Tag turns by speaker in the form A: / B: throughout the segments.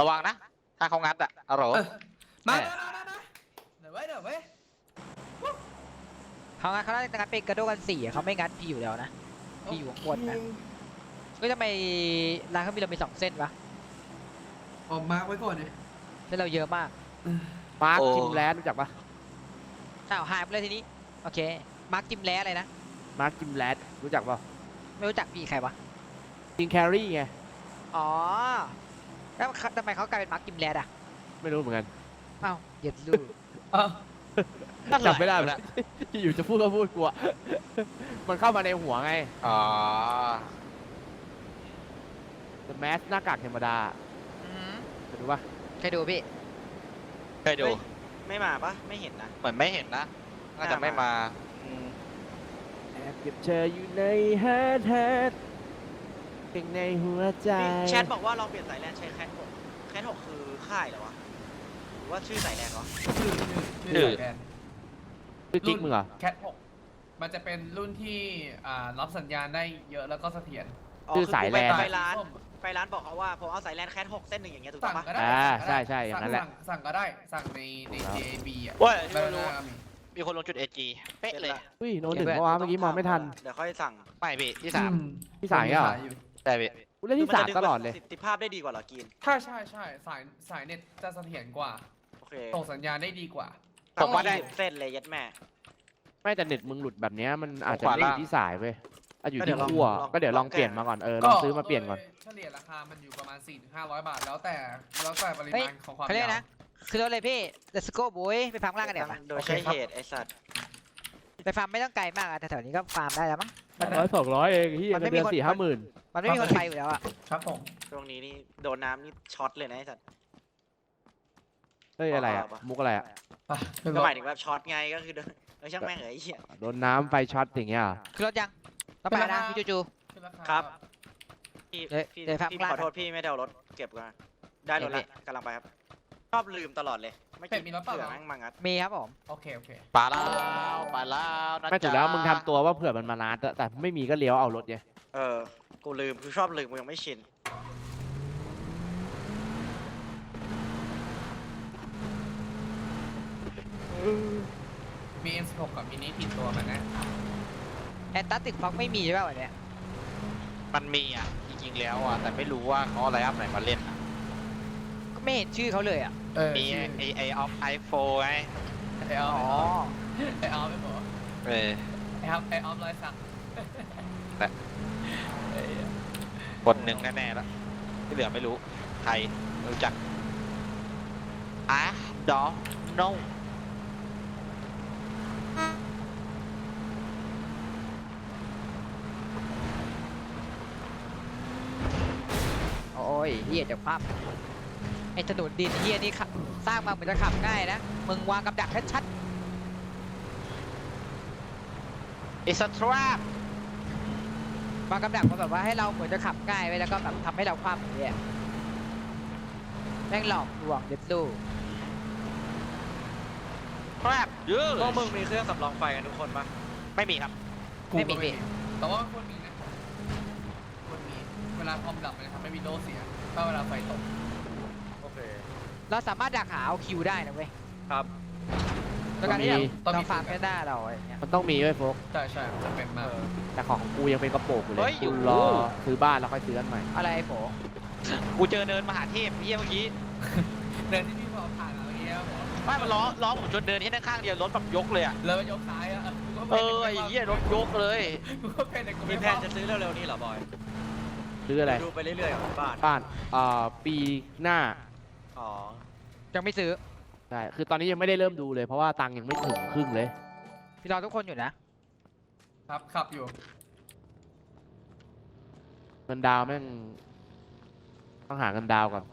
A: ระวังนะ ถ้าเขางัดอะอะโหร
B: เออมา
A: แหม่
B: มามามาเดี๋ยวไว้เดี๋ยวไว้
C: เขางัดเขาน่าจะงัดเป็นกระโดดกันสี่อะเขาไม่งัดพี่อยู่แล้วนะพี่อยู่ข้างบนนะก็ทำไมร้านเขามีเรามีสองเส้นวะ
B: ออกมาร์กไว้ก่อนเนี่ย
C: เส้นเราเยอะมาก
D: มาร์ค
A: โอ้
D: จิมแลนด์รู้จักปะ
C: อ้าวหายไปเลยทีนี้โอเคมาร์คจิมแล้อะไรนะ
D: มาร์คจิมแลนด์รู้จักปะ
C: ไม่รู้จักพี่ใครวะ
D: จิงแครี่ไง
C: อ๋อ แล้วทำไมเขากลายเป็นมาร์คจิมแล้อะ
D: ไม่รู้เหมือนกัน
C: อ้าวเหยียดลูก
B: อ้าว
D: จำไม่ได้แล้วอยู่จะพูดก็พูดกลัว มันเข้ามาในหัวไง
A: อ๋อ
D: แต่แมสหน้ากากธรรมดา
C: อืม
D: เห็นปะ
C: เคยดูพี่
A: เคยดู
E: ไม่มาปะไม่เห็นนะ
A: เหมือนไม่เห็นนะ น่าจะไม่มาอืม
D: แอบเก็บเธออยู่ในฮาร์ดฮาร์ด เพียงในหัวใจ
E: แชทบอกว่าลองเปลี่ยนสายแลนใช้แคทหกแคทหกคือค่ายเหรอวะหรือว่าชื่อสายแลนวะ
B: ชื่อชื่อชื่อสายแบน
D: คือกิ๊กมึงเหรอ
B: แคทหกมันจะเป็นรุ่นที่อ่ารับสัญญาณได้เยอะแล้วก็เสถียร
D: ชื่อสายแลน
E: ไปร้านไปร้านบอกเขาว่าผมเอาสายแลนแคทหกเส้นหนึ่งอย่างเงี้ยถูก
B: สั่
E: ต้องงปะ
B: ก็ได้
D: อ่า
B: สั่งก็ได้
D: ใช่ใช่อย่างนั้นแหละ
B: สั่สั่งก็ได้สั่งในใน
D: ครับ
B: JAB อะ
A: เว้ย
B: ไม่
A: รู้
B: รู้
A: มีคนลงจุดเอจีเป๊ะเลย
D: อุ้ยโนนหนึ่งเพราะว่าเมื่อกี้มองไม่ทัน
E: เดี๋ยวค่อยสั่ง
A: ไม่พี่ที่สาม
D: พี่สายเหรอ
B: อยู่
A: แต่พี่
D: กูเล่นที่สามตลอดเลย
E: ประสิทธิภาพได้ดีกว่าเหรอกิน
B: ใช่ใช่ใช่สายสายเน็ตจะเสถียรกว่า
E: โอเค
B: ส่งสัญญาณได้ดีกว่า
A: ผมว่าได้
E: เส้นเลยยัดแม่
D: ไม่แต่เน็ตมึงหลุดแบบเนี้ยมันอาจจะ
A: ขวา
D: ไม่อ
A: ล่าง
D: ยู่ที่สายเว้ยอาจอยู่
E: ก็เดี๋
D: ที่
E: ยวลอง
D: ขั้ว
E: ลอง
D: ก็เดี๋ยวลอง
E: ลอง
D: เปลี่ยน
E: แก้
D: มาก่อนเออลองซื้อมาเปลี่ยนก่อน
B: โดเฉลี่ยราคามันอยู่ประมาณ 4 5 0 0 บาท แล้วแต่แล้วแต่ปริ
C: เฮ้ย
B: มาณของความ
C: เขาเรียก
B: ยาว
C: นะคือรถเลยพี่ let's go boy ไปฟาร์มล่างกันเดี๋ยวาปะ
E: โดยใช้เหตุไอสัตว์
C: ไปฟาร์มไม่ต้องไกลมากอะแต่แถวนี้ก็ฟาร์มได้แล้วมั้ง
D: ร้อยสองร้อยเองที่
C: มันไม่
D: เดือน
C: มีคน
D: สี่ห้าหมื่น
C: มันไม่มีคนไปอยู่แล้วอะ
B: ครับผม
E: ช่วงนี้นี่โดนน้ำนี่ช็อตเลยนะไอสัตว์
D: เฮ้ยอะไรอะ
E: ปะ
D: มุกอะไรอะ
B: ไปขึ้นร
E: ก็
B: ถ
E: หมายถึงว่าช็อตไงก็คือโดนเออช่างแม่งเหรอไอ้เหี้ย
D: โดนน้ำไฟช็อตอย่างเงี้ยเหรอ
C: คือรถยังต้องไปนะพี่จูจู
B: ขึ้นราคา
E: ครับ พี่
C: เดี๋ยว
E: พี่
C: เดี๋ยวพัก
E: พี่
C: กลาง
E: ขอโทษพี่ไม่ได้เอารถเก็บก่อนได้รถ
C: เดี๋
E: ละ
C: ยว
E: กำลังไปครับ ชอบลืมตลอดเลย ไม่
B: เป็
E: คิ
B: ด
E: ด
B: มีรถเปล่า
E: เผื่อ
B: เหรอ
E: แม่งมางัด
C: มีครับผม
B: โอเค โอเค
A: ปลาแล้วปลาแล้วนะ
D: ไม่ถูก
A: จ๊ะ
D: แล้วมึงทำตัวว่าเผื่อมันมานัดอะแต่ไม่มีก็เลี้ยวเอารถไง
E: เออ กูลืมคือชอบลืมกูยังไม่ชิน
B: มี M16 กับมินิติดตัวมันนะ
C: แอนตาร์กติกฟ็อกไม่มีใช่ป่ะวันเนี้ย
A: มันมีอะ จริงๆแล้วอะ แต่ไม่รู้ว่าเขาเอาอะไรอัพไหนมาเล่นอะ
C: ก็ ไม่เห็นชื่อเขาเลยอะ
B: เออ
A: มีไอไอออฟไอโฟไง
B: ไอออฟ
C: อ๋อ
B: ไอออฟไม่บอก
A: เออ
B: ไอออฟไอออฟรอยสัก
A: แต่
B: เอ้ย
A: คนหนึ่งแน่ๆแล้วที่เหลือไม่รู้ ใครไม่รู้จักอะดอ no
C: โอ้ยเฮียจากภาพ ไอ้ถนนดินเฮียนี่ขับสร้างมาเหมือนจะขับง่ายนะ มึงวางกับดักชัด
A: it's a trap
C: ๆวางกับดักมาแบบว่าให้เราเหมือนจะขับง่ายไว้แล้วก็แบบทำให้เราคว่ำอย่างเงี้ยแม่งหลอกลวงเด็ดลูก
A: trap เยอะ
E: พวกมึงมีเครื่องสำรองไฟกันทุกคนปะ
A: ไม่มีครับ
B: กูก็ไม่มี แต่ว่าคนมีนะคนมี เวลาคอมดับมันจะทำให้วินโดว์เสีย ถ้าเวลาไฟตก
E: โอเค
C: เราสามารถดักหาเอาคิวได้นะเว้ย
E: ครับ
C: แล้วการที่แบบ
B: ต้องมี
C: เราฟาร์มแค่หน้าเราอะไรอย่างเงี้ย
D: มันต้องมีไว้ยโฟก
B: ใช่ใช่จะเป็นมาก
D: แต่ของกูยังเป็นกระโปรงอยู่เล
A: เฮ้
D: ย
A: ย
D: กู
A: อยู่
D: รอซื้อบ้านแล้วค่อยซื้ออันใหม่
C: อะไรไอ้โผ
A: กูเจอเดินมหาเทพเฮียเมื่อกี้
B: เดินที่พี่บอกผ่านมาเมื่อกี้ครับผม
A: ไม่มันล้อล้อผมจนเดินที่นั่งข้างเดียวรถแบบยกเลยอะ
B: เลยยกซ้ายอะกูก็
A: เอ
B: เป็น
A: อไอ้เหี้ยรถยกเลย
B: กูก็เป็นแต่กู
E: มี
B: ไม่
E: แผนจะซื้อเร็วๆนี้เหรอบอย
D: ซื้ออะไร
E: ดูไปเรื่อยๆกับบ้าน
D: บ้านอ่าปีหน้า
E: อ๋อ
C: ยังไม่ซื้อ
D: ใช่คือตอนนี้ยังไม่ได้เริ่มดูเลยเพราะว่าตังค์ยังไม่ถึงครึ่งเลย
C: พี่รอทุกคนอยู่นะ
B: ครับขับอยู่
D: เงินดาวน์แม่งต้องหาเงินดาวน์ก่อน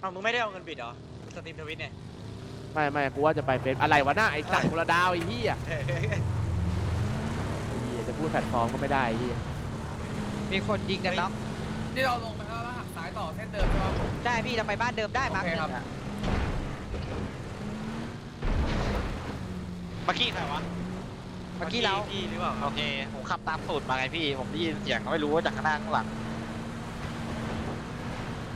E: เอ้ามึงไม่ได้เอาเงินบิดเหรอสตรีมทวิตเนี่ย
D: ไม่ไม่กูว่าจะไปเฟซอะไรวะหน้าไอ้สัตว์คนละดาวไอ้เหี้ยไอ้เหี้ยจะพูดแพลตฟอร์มก็ไม่ได้ไอ้เหี้ย
C: มีคนยิงกันเนาะ
B: นี่เราลงไปแล้วแล้วหักซ้ายต่อเส้นเดิมใช่ไหม
C: ได้พี่เราไปบ้านเดิมได้มาร์ค
B: โอ
C: ห
B: เค
C: นึ่
B: ครับ
C: งอะ
A: เมื่อกี้ใครวะ
C: เมื่อกี้เรา
E: พี่หรือเปล่าค
A: โอ
E: รับ
A: เคผมขับตามสูตรมาไงพี่ ผมได้ยินเสียงไม่รู้ว่าจากข้างหน้าข้างหลัง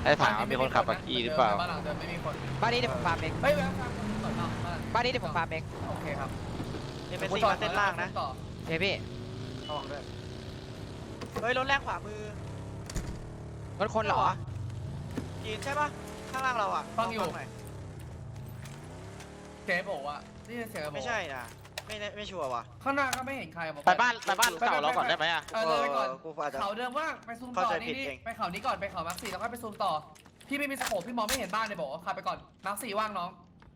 A: ไอ้ถามว่ามีคนขับบักกี้หรือเปล่า
B: บ้านหลังเดิมไม่มีคน
C: บ้านนี้เดี๋ยวผมฟาร์มเอง
B: เฮ้ยแวะฟังคนก่อนเนาะบ้าน
C: บ้านนี้เดี๋ยวผมฟาร์มเอง
B: โอเคครับ
E: เอ็มเอสซีมาเส้นล่างนะ
B: ต่อ
C: เฮ้ยพี่
E: ระวังด้วยเฮ้ยรถแรกขวามือ
C: รถคนเหรอ
E: จีนใช่ปะข้างล่างเราอะลหน่
B: เจ๊บอกว่า นี่เสียงบอก
E: ไม่ใช่นะไม่แน่ไม่ชัวร์ว่ะ
B: ข้างหน้าก็ไม่เห็นใครบอก
A: ไปบ้านไปบ้านเก่าเราก่อนได้ไหมอะ
B: เออเลยไปก่อน
E: กูอาจจะ
B: เขาเดิมว่างไปซูมต่
E: เข้า
B: อ
E: ใจ
B: นี่
E: ผิด
B: นี่
E: เอง
B: ไปเขานี้ก่อนไปเขามาร์คสี่แล้วก็ไปซูมต่อ พี่ไม่มีสโคปพี่มองไม่เห็นบ้านเลยบอกว่าขับไปก่อนมาร์คสี่ว่างน้อง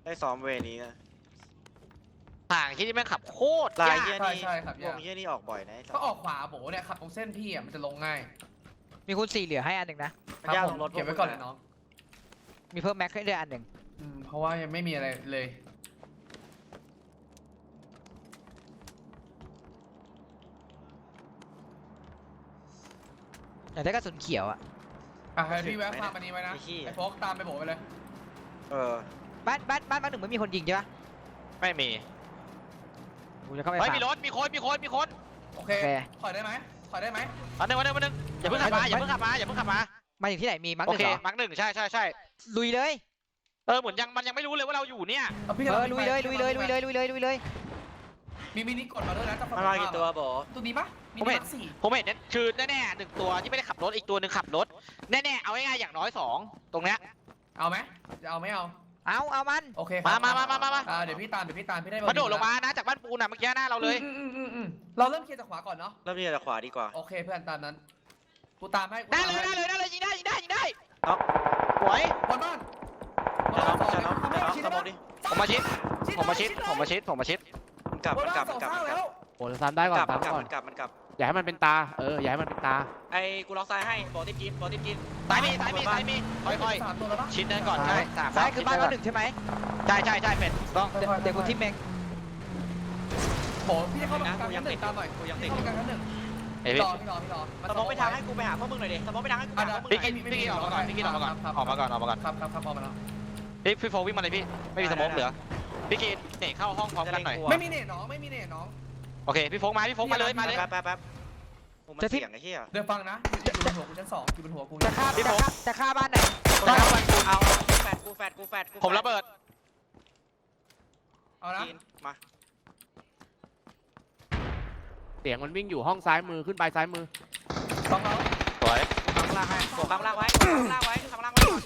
E: ได้ซ้อมเวนี้นะ
A: ห่างที่นี่แม่งขับโคตร
E: ลาย
A: ยาก
E: เยี่ย
B: ใช่
E: นี่
B: ใช่ครับ
E: วงเยี่ยนี่ออกบ่อยนะไอ้สั
B: ก็
E: ส
B: ออกขวาโบเนี่ยขับตรงเส้นพี่อะมันจะลงง่าย
C: มีคุณสี่เหลือให้อันหนึ่งนะ
E: มันยาก
B: ผ
E: ล
B: ม
E: งรถ
B: เก็บไว้ก่อนเลยน้อง
C: มีเพิ่มแม็กให้ด้วยอันหนึ่ง
B: อืมเพราะว่ายังไม่มีอะไรเลย
C: อยากได้กระสุนเขียวอะ
B: อะให้พี่แวะพามานี้ไว้นะไอ้โฟกตามไปโบไปเลย
E: เออ
C: บ้านบ้านบ้านบ้านหนึ่งไม่มีคนยิงใช่ปะ
A: ไม่มี
C: กูจะเข้าไป
A: เฮ้ย
C: ฟา
A: มี
C: ร์
A: ร
C: ม
A: ถมีคน มีคน มีคน
B: โอเค
C: โอเค
B: ถอยได้ไหมถอยได้ไหม
A: วันหนึงวันหนึงวันหนึงอย่าเพิ่งขับมา
C: ไม่
A: อย่าเพิ่งขับมา อย่าเพิ่งขับมา
C: มาถึงที่ไหนมีมั้งห
A: โอ
C: นึ่ง
A: เค
C: เหรอ
A: มักหนึ่งใช่ใช่ใช่
C: ลุยเลย
A: เออ เหมือนยัง มันยังไม่รู้เลยว่าเราอยู่เนี่ย
B: เอาพี่
C: เออ
B: กำง
C: ลุยเลยลุยเลยลุยเลยลุยเลยลุยเลย
B: มีมินิกดมาด้วยนะจะ
E: มันมากี่ตัวโบ
B: ตัวนี้ปะมิ
A: ผม
B: นิ
A: เห็น
B: มาร์คสี่
A: ผมเห็นเนี่ยคือแน่ๆหนึ่งตัวที่ไม่ได้ขับรถอีกตัวหนึ่งขับรถแน่ๆเอาง่ายๆอย่างน้อยสองตรงเนี้ย
B: เอาไหมจะเอาไม่เอา
C: เอาเอามัน
B: โอเค
A: มามามามามามา
B: อ่าเดี๋ยวพี่ตามเดี๋ยวพี่ตามพี่ได้เบอ
A: มา
B: ร์
A: โดดลงมานะจากบ้านปูนอะเมื่อกี้หน้าเราเลย
B: อืมอืมอืมอืมเราเริ่มเคลียร์จากขวาก่อนเนาะ
E: เริ่มที่จะขวาดีกว่า
B: โอเคเพื่อนตามนั้น กูตามให้กู
A: ได้
B: ตาม
A: เลย
B: ให้
A: ได้เลยได้เลยยิงได้ยิงได้ยิงได้
E: เอ้า
A: สวย
B: บนบ้าน
E: จะน้องจะน้อง
B: ทำ
E: จะ
B: ให้
E: น้อง
B: ชิด
E: ส
B: ได้
E: มอง
B: ปะ
E: ดิ
A: ผมมาชิดผมมาชิดผมมาชิดผมมาชิด
E: มันกลับ
B: บบน
E: มัน
B: บ้าก
E: ลับ
B: นส
E: มั
B: อนง
E: กลับ
B: ข้าง
E: มันกลับ
B: แล้ว
D: โอ้จะซ้ำได้ก่อน
E: กลับมัน
D: ซ้ำ
E: กลับ
D: ก่อน
E: มันกลับมันกลับ
D: อย่าให้มันเป็นตาเอออย่าให้มันเป็นตา
E: ไอ้กูล็อกซ้ายให้บอกที่กินบอกที่กิน
A: ซ้ายมีซ้ายมีซ้ายมีค่อย
B: สามตัวแล้วปะ
A: ๆ ชิดเดินก่อนใช่สาม
C: ซ้ายคือบ้าน
A: ชิด
C: เรา
A: เดิ
C: หนึ่งใช่ไหม
A: ใช่ใช่ใช่เป็ดต้อง
C: เดี๋ยวเดี๋ยวกูทิมเอง
B: โหพี่จะเข้ามากลางชั้นหนึ่งตามหน่อย
E: กูยังติ
B: พี่
E: ด
B: เข้ามากลางชั้นหนึ่ง
A: เอ้ย
B: พี่
A: พี่
B: รอพี่รอพี่รอ
E: สมองไปทางให้กูไปหาพวกมึงหน่อยดิสมองไปทางให้กูไปหาพวกมึงห
A: พี่
E: น่อย
A: กินพี่กินออกมาก่อนพี่กินออกมาก่อนออกมาก่อนออกมาก่อน
B: ครับครับครับออกมาแล้ว
A: พี่พี่โฟวิ่งมาเลยพี่ไม่มีสโมองเหลือ พี่กินเตะเข้าห้องพร้อมกันหน่อย
B: ไม่มีเน็ตน้องไม่มีเน็ตน้อง
A: โอเค พี่โฟมา พี่โฟมาเลย มาเลย
E: แป๊บแป๊บแป๊บกูมันเสียงไอ้เหี้ย
B: เดี๋ยวฟังนะอยู่บนหัวกูชั้นสองอยู่บนหัวกู
C: จะฆ่า
A: พี่
C: จะ
A: ผม
C: ฆ่าจะฆ่าบ้านไหน
E: เอาเอาแฟดกูแฟดกูแฟดกู
A: ผมระเบิด
B: เอานะ
E: กินมา
D: เสียงมันวิ่งอยู่ห้องซ้ายมือขึ้นไปซ้ายมือ
B: สองเรา
A: สวย
E: ข้างล่างให้โบกข้างล่างไว้ข้างล่างไว้ข้างล่างไว้ก่อน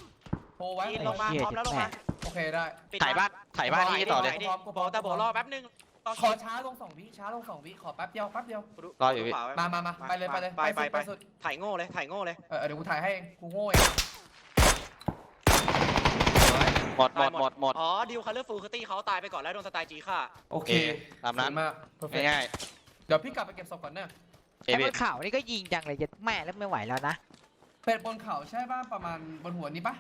B: โพไว้
E: กินลงมาพร้อมแล้วลงมา
B: โอ เคได้
E: ปิด
A: ถ่ายบ้านถ่ายบ้านนี่ต่อเลย
E: ดิโบแต่โบรอแป๊บนึงรอ
B: ขอช้าลงสองวิช้าลงสองวิขอแป๊บเดียวแป๊บเดียว
A: รออยู่พี่
B: มามามาไปเลยไปเลย
E: ไปไปไป
B: สุด
E: ถ่ายโง่เลยถ่ายโง่เลย
B: เออเดี๋ยวกูถ่ายให้เองกูโง่เอง
A: หมดหมดหมดหมด
E: อ๋อดิวคัลเลอร์ฟูลคือตี้เขาตายไปก่อนแล้วโดนสไตล์จีฆ่า
B: โอเค
A: ตามนั้น
B: มากเพอร์เฟก
A: ง่าย
B: เดี๋ยวพี่กลับไปเก็บศพก่อนเนอะ
A: ๆเอย
C: ไอ้บ
A: พี่
C: นเขานี่ก็ยิงจังเลยเย็ดแม่แล้วไม่ไหวแล้วนะ
B: เป็ดบนเขาใช่ป่ะประมาณบนหัวนี้ป่ะ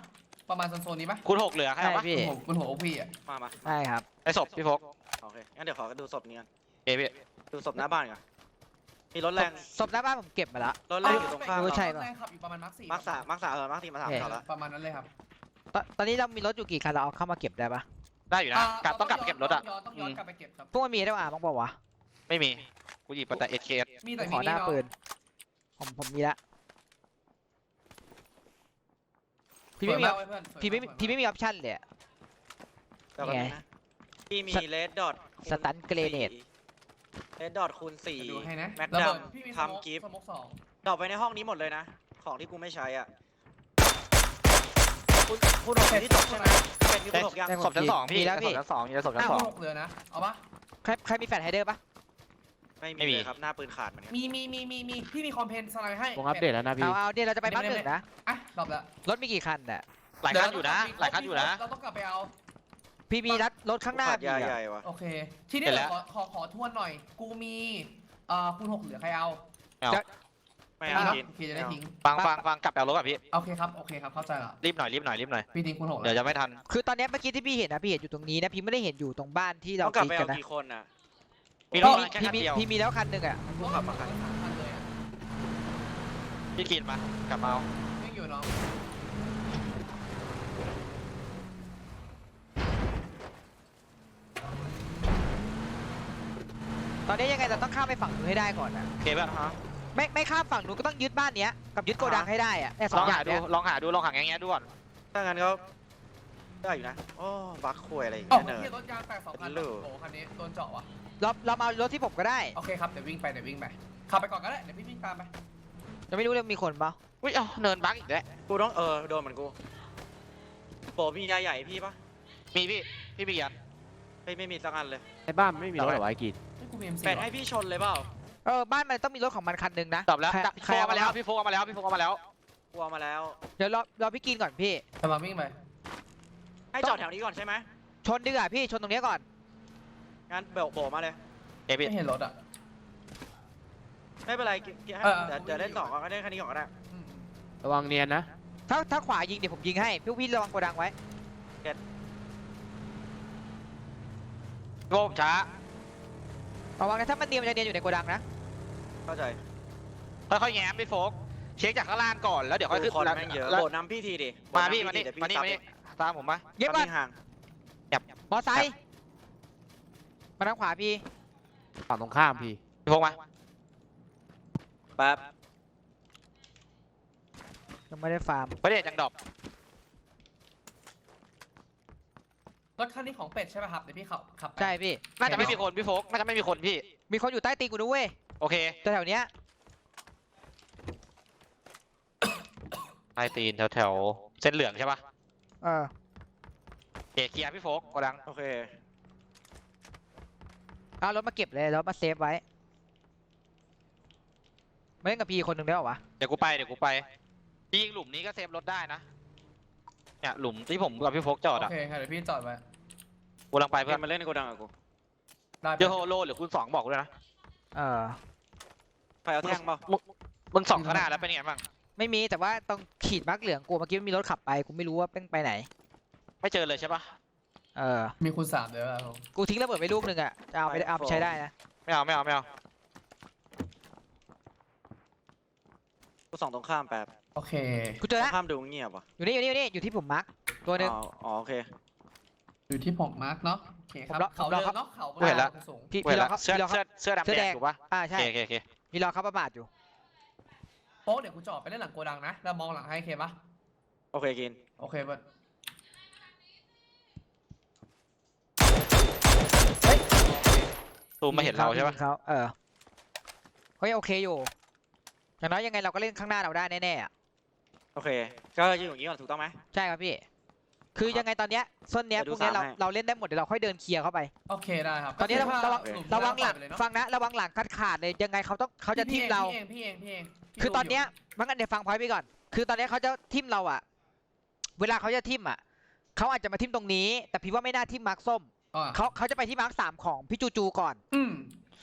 B: ประมาณโซนๆนี้ป่ะ
A: คุณหกเหลือใคร
C: ใช่
A: วะ
C: พี่
B: บนหัวบนหัวโอพีอะ
E: มามา
C: ใช่ครับ
A: ไอ้ศพพี่โฟก
E: โอเคงั้นเดี๋ยวขอดูศพนี้กัน
A: เอยพี่
E: ดูศพหน้าบ้านก่อนมีรถแรง
C: ศพหน้าบ้านผมเก็บมาแล้ว
E: รถแรงอยู่ตรงข้าม
C: ไม่
E: เรา
C: ใช่
B: รถแรงขับอยู่ประมาณมาร์คสี่
E: มาร์คสามมาร์คสามเออมาร์คสี่มาร์คสาม
C: โอเค
E: จอดแล้ว
B: ประมาณนั้นเลยครับ
C: ตอนตอนนี้เรามีรถอยู่กี่คันเราเอาเข้ามาเก็บได้ปะ
A: ได้อยู่นะกลับต้องกลับเก็บรถอะ
B: ย้อนต้องย้อนกลับไปเก็บครับ
C: พวกมันมีได้ป่ะบ้างเปล่าวะ
A: ไม่มีกูหยิบมาแต่เอเคส
B: มีแต่
C: ข
B: มี
C: อหน้า
B: เนาะ
C: ปืน ผมผมมีละ พี่ไม่มี
B: สวยากเว้ยเพื่อนสวย
C: พี่ไม่า
B: ก
C: พี่ไม่มีออปชั่นเลยอะ
E: เดี๋ยวก่อน
C: ไง
E: นะพี่มีเลดดอท
C: สตันเกรเนต
E: เลดดอทคูณสี่
B: เดี๋ยวดูให้นะ
E: แม็ก
B: ระ
E: ดั
B: เบิ
E: ม
B: ดพี่มีส
E: คัม
B: โมก
E: กิฟต์
B: สโมกสอง
E: ดรอปไว้ในห้องนี้หมดเลยนะ ของที่กูไม่ใช้อะ คุณคุณหกที่ตกใช่ไหมเป็นมีคุณหกยัง
C: ได้
A: ศพชั้นสอง
C: มี
A: พี่
C: แล้วพี่
A: ศพชั้นสองมีศพชั้
B: อ้านว
A: สอง
B: หกเหลือนะ เอาปะ
C: ใครใครมีแฟลชไฮเดอร์ปะ
E: ไม่
A: ไม่
E: มี
A: มี
E: เลยครับ หน้าปืนขาดเหมือนกัน
B: มีมีมีมีมีพี่มีคอมเพนสไลด์ให้
D: วงอัปเดตแล้วนะพี่
C: เอาเอาเดี๋ยวเราจะไปบ้านหนึ่งนะ
B: อะ รอบละ
C: รถมีกี่คันน่ะ
A: หลายคันอยู่นะ หลายคันอยู่นะ
B: เราต้องกลับไปเอา
C: พี่มีรัดรถข้างหน้า
E: ขาด
C: พี่
E: ยา
C: อะ
E: ใหญ่วะ
B: โอเค ทีนี้
A: เห็น
B: เดี๋
A: แล้
B: ยววขอขอขอทวนหน่อย กูมีเอ่อคูณหกเหลือใครเอา
E: ไม่เอา
B: เอา
E: กิน
B: โอเคจะได้ทิ้ง
A: ฟังฟังฟังกลับไปเอารถกับพี่
B: โอเคครับ โอเคครับ เข้าใจละ
A: รีบหน่อยรีบหน่อยรีบหน่อย
B: พี่ทิ้งคูณหก
A: เดี๋ยวจะไม่ทัน
C: คือตอนเนี้ยเมื่อกี้ที่พี่เห็นนะพี่เห็นอยู่ตรงนี้นะพี่ไม่ได้เห็นอยู่ตรงบ้านที่เรา
E: ต้องกลับ
C: คลิก
E: ไป
C: กั
E: เอา
C: นนะ
E: กี่คนน่ะ
A: มีรถมาแค่
C: พี่
A: คัน
C: มี
A: เดียว
C: พี่มีแล้วคันหนึ่งอะ
E: กูขับมาคัน
B: สามพันเลยอะ
A: พี่กินมากลับมาเอา
B: ยังอยู่เนาะ
C: ตอนนี้ยังไงเราต้องข้ามไปฝั่งนู้นให้ได้ก่อนนะ
A: โอเคป่ะ
E: ฮะ
C: ไม่ไม่ข้ามฝั่งนู้นก็ต้องยึดบ้านเนี้ยกับยึดโกดังให้ได้อะแต่ส
A: ล
C: อ
A: องง
C: อย่า
A: หางดู
C: เนี้ย
A: ลองหาดูลองหาแง่ๆดูก่อน
E: ถ้างั้นก็ได้อยู่นะโอ้บักควยอะไรอย่าง
B: เอ้า
E: เงี้ยเนิ
B: เฮีย
E: ร์ด
B: รถยางแตกสองคัน
E: เป็นลูก
B: โอ้โหคันนี้โดนเจาะวะ
C: เราเรามาเอารถที่ผมก็ได้
B: โอเคครับ เดี๋ยววิ่งไป เดี๋ยววิ่งไป ขับไปก่อนก็ได้ เดี๋ยวพี่วิ่งตามไป
C: จะไม่รู้เลยมีคนเปล่า
A: อุ้ยเอ้าเนินบักอีกแล้ว
E: กูต้องเออโดนเหมือนกูโปมียาใหญ่พี่ปะ
A: มีพี่พี่บียัน
E: เฮ้ยไม่มีสักอันเลย
D: ในบ้านมันไม่มีรถเหรอวะไอ้กีด
B: เฮ้ยกูมี MC
E: เป็ด
B: ว่ะ
E: ให้พี่ชนเลยเปล่า
C: เออบ้านมันต้องมีรถของมันคันหนึ่งนะ
A: ตอบแล้ว
C: ใคร
A: พี่
C: ใค
A: โฟ
C: ร
A: ก
C: เอา
A: เอา
C: มา
A: มา
C: แล้
A: แล้ว วพี่โฟกเอามาแล้วพี่โฟกเอามาแล้ว
E: กลัวมาแล้ว
C: เดี๋ยวรอรอพี่กินก่อนพี่
B: กำลังวิ่งไป
E: ให้จอดแถวนี้ก่อนใช่ไหม
C: ชนดีกว่าพี่ชนตรงเนี้ยก่อน
E: งั้นโบกโบกมาเลย
A: เอยพี่
B: ไม่เห็นรถอะ
E: ไม่เป็นไรกิกิให้
B: เออเออ
E: เดี๋ยวเดี๋ยวเล่นสองก็ได้แค่นี้ก่อนก็ได้
B: อืม
D: ระวังเนียนนะ
C: ถ้าถ้าขวายิงเดี๋ยวผมยิงให้พี่พี่ระวังโกดังไว้
A: โง่ผมช้า
C: ระวังนะถ้ามันเนียนมันจะเนียนอยู่ในโกดังนะ
E: เข้าใจ
A: ค่อยๆแง้มพี่โฟกเช็คจากข้างล่างก่อนแล้วเดี๋ยวค่อยขึ้น
E: คน
A: แล้ว
E: แม่งเยอะ
A: แล้ว
E: โบดนำพี่ทีดิโบ
A: มา
E: ดำ
A: พี่มานี่
E: ทีเดี๋ยว
A: มานี่
E: ซับ
A: มานี่
E: เอง
A: ตามผมมา
C: เย็บก่อน
E: ทำห่าง
C: มอไซค์มาทางขวาพี่
D: ฝั่งตรงข้ามพี่
A: พี่โฟกมา
E: แป๊บ
C: ยังไม่ได้ฟาร์ม
A: ประเด็นจังดอก
B: รถคันนี้ของเป็ดใช่ไหมครับเดี๋ยวพี่ขับขับไป
C: ใช่พี่
A: น่าจะไม่มีคนพี่โฟกน่าจะไม่มีคนพี่
C: มีคนอยู่ใต้ตีนกูนะเว้ย
A: โอเค
C: แถวๆเนี้ย
A: ไอตีนแถวๆเส้นเหลืองใช่ปะ
C: เออ
A: เอเคลียร์พี่โฟกกดัง
E: โอเค
C: เอารถมาเก็บเลยแล้วมาเซฟไว้ ไม่เล่นกับพี่คนหนึ่งได้หรอวะ
A: เดี๋ยวกูไปเดี๋ยวกูไปยิงหลุมนี้ก็เซฟรถได้นะเนี่ยหลุมที่ผมกับพี่โฟกจอด
B: โอ
A: อะ
B: เคค่ะเดี๋ยวพี่จอดไว้
A: กูกำลังไป
E: เพื่
A: เพื่
E: อ
A: อนน
E: มาเล่นในโกดังกับกู
B: ได้
A: เจอโฮโลหรือคูณสองบอกด้วยนะ
C: เออ
E: ใครเอาแท่งเปล่า
A: มึงสองขนาดแล้วเป็นไงบ้าง
C: ไม่มีแต่ว่าต้องขีดมาร์กเหลืองกูเมื่อกี้มันมีรถขับไปกูไม่รู้ว่าเป็นไปไหน
A: ไม่เจอเลยใช่ปะ
C: เออ
B: มีคูณสามเดี๋ยวครับผม
C: กูทิ้งระเบิดไปลูกหนึ่งอะจะเอาไปเอาไปใช้ได้นะ
A: ไม่เอาไม่เอาไม่เอา
E: กูส่องตรงข้ามแป๊บ
B: โอเค
C: กูเจ
E: ต
C: อ
E: ร
C: แล้
E: ง
C: ว
E: ข้ามดูเงียบว่ะ
C: อยู่นี่อยู่นี่อยู่นี่อยู่ที่ผมมาร์กตัวหนึ่ง
E: อ๋ออ๋อโอเค
B: อยู่ที่ผมมาร์กเนาะโอเคครับ
C: ผมรอ
B: เขา
C: ผมรอ
B: เดิ
C: ครับ
B: นเนาะเขา
A: กูเห็นแล้ว
B: สูง
C: พี่
A: เว้ย
C: พี่รอ
A: ละ
C: ครับ
A: เสื้อ
C: พี่รอครับ
A: เสื้อเสื้อดำ
C: เสื้อ
A: แด
C: แด
A: ง
C: ง
A: ถูกปะ
C: อ่า
A: โอ
C: ใช่
A: เคโอเคโอเค
C: มีรอเขาประมาทอยู่
B: โป๊ะเดี๋ยวกูจอดไปเล่นหลังโกดังนะแล้วมองหลังให้โอเคปะ
E: โอเคกิน
B: โอเคเบิร์ด
A: ตูมมาเห็นเราใช่ปะ
C: เขาเออเฮ้ยโอเคอยู่ อย่างน้อยยังไงเราก็เล่นข้างหน้าเราได้แน่ๆอะ
E: โอเค ก็ยืนอย่างนี้ก่อนถูกต้องไหม
C: ใช่ครับพี่ คือยังไงตอนเนี้ยส้นเนี้ย
E: เดี๋
C: พ
E: ยวว
C: กเนี้ย
E: ดู
C: เรา
E: สามให้
C: เราเล่นได้หมดเดี๋ยวเราค่อยเดินเคลียร์เข้าไป
B: โอเคได้ครับ
C: ตอนนี้ระวังระวัง
B: ก็คือ
C: ระวังหลัง
B: ไปเลยเนอะ
C: ฟังนะระวังหลังขาดขาดๆเลยยังไงเขาต้องเขาจะทิมเรา
B: พี่เองพี่เองพี่เองพี่
C: คือ
B: ดู
C: ตอนเนี้ยมันกันเดี๋ยวฟังพอยต์ไปก่อน คือตอนเนี้ยเขาจะทิมเราอะเวลาเขาจะทิมอะเขาอาจจะมาทิมตรงนี้ แต่พี่ว่าไม่น่าทิมมาร์คส้ม
B: อะ
C: เขาเขาจะไปที่มาร์คสามของพี่จูจูก่อน
B: อืม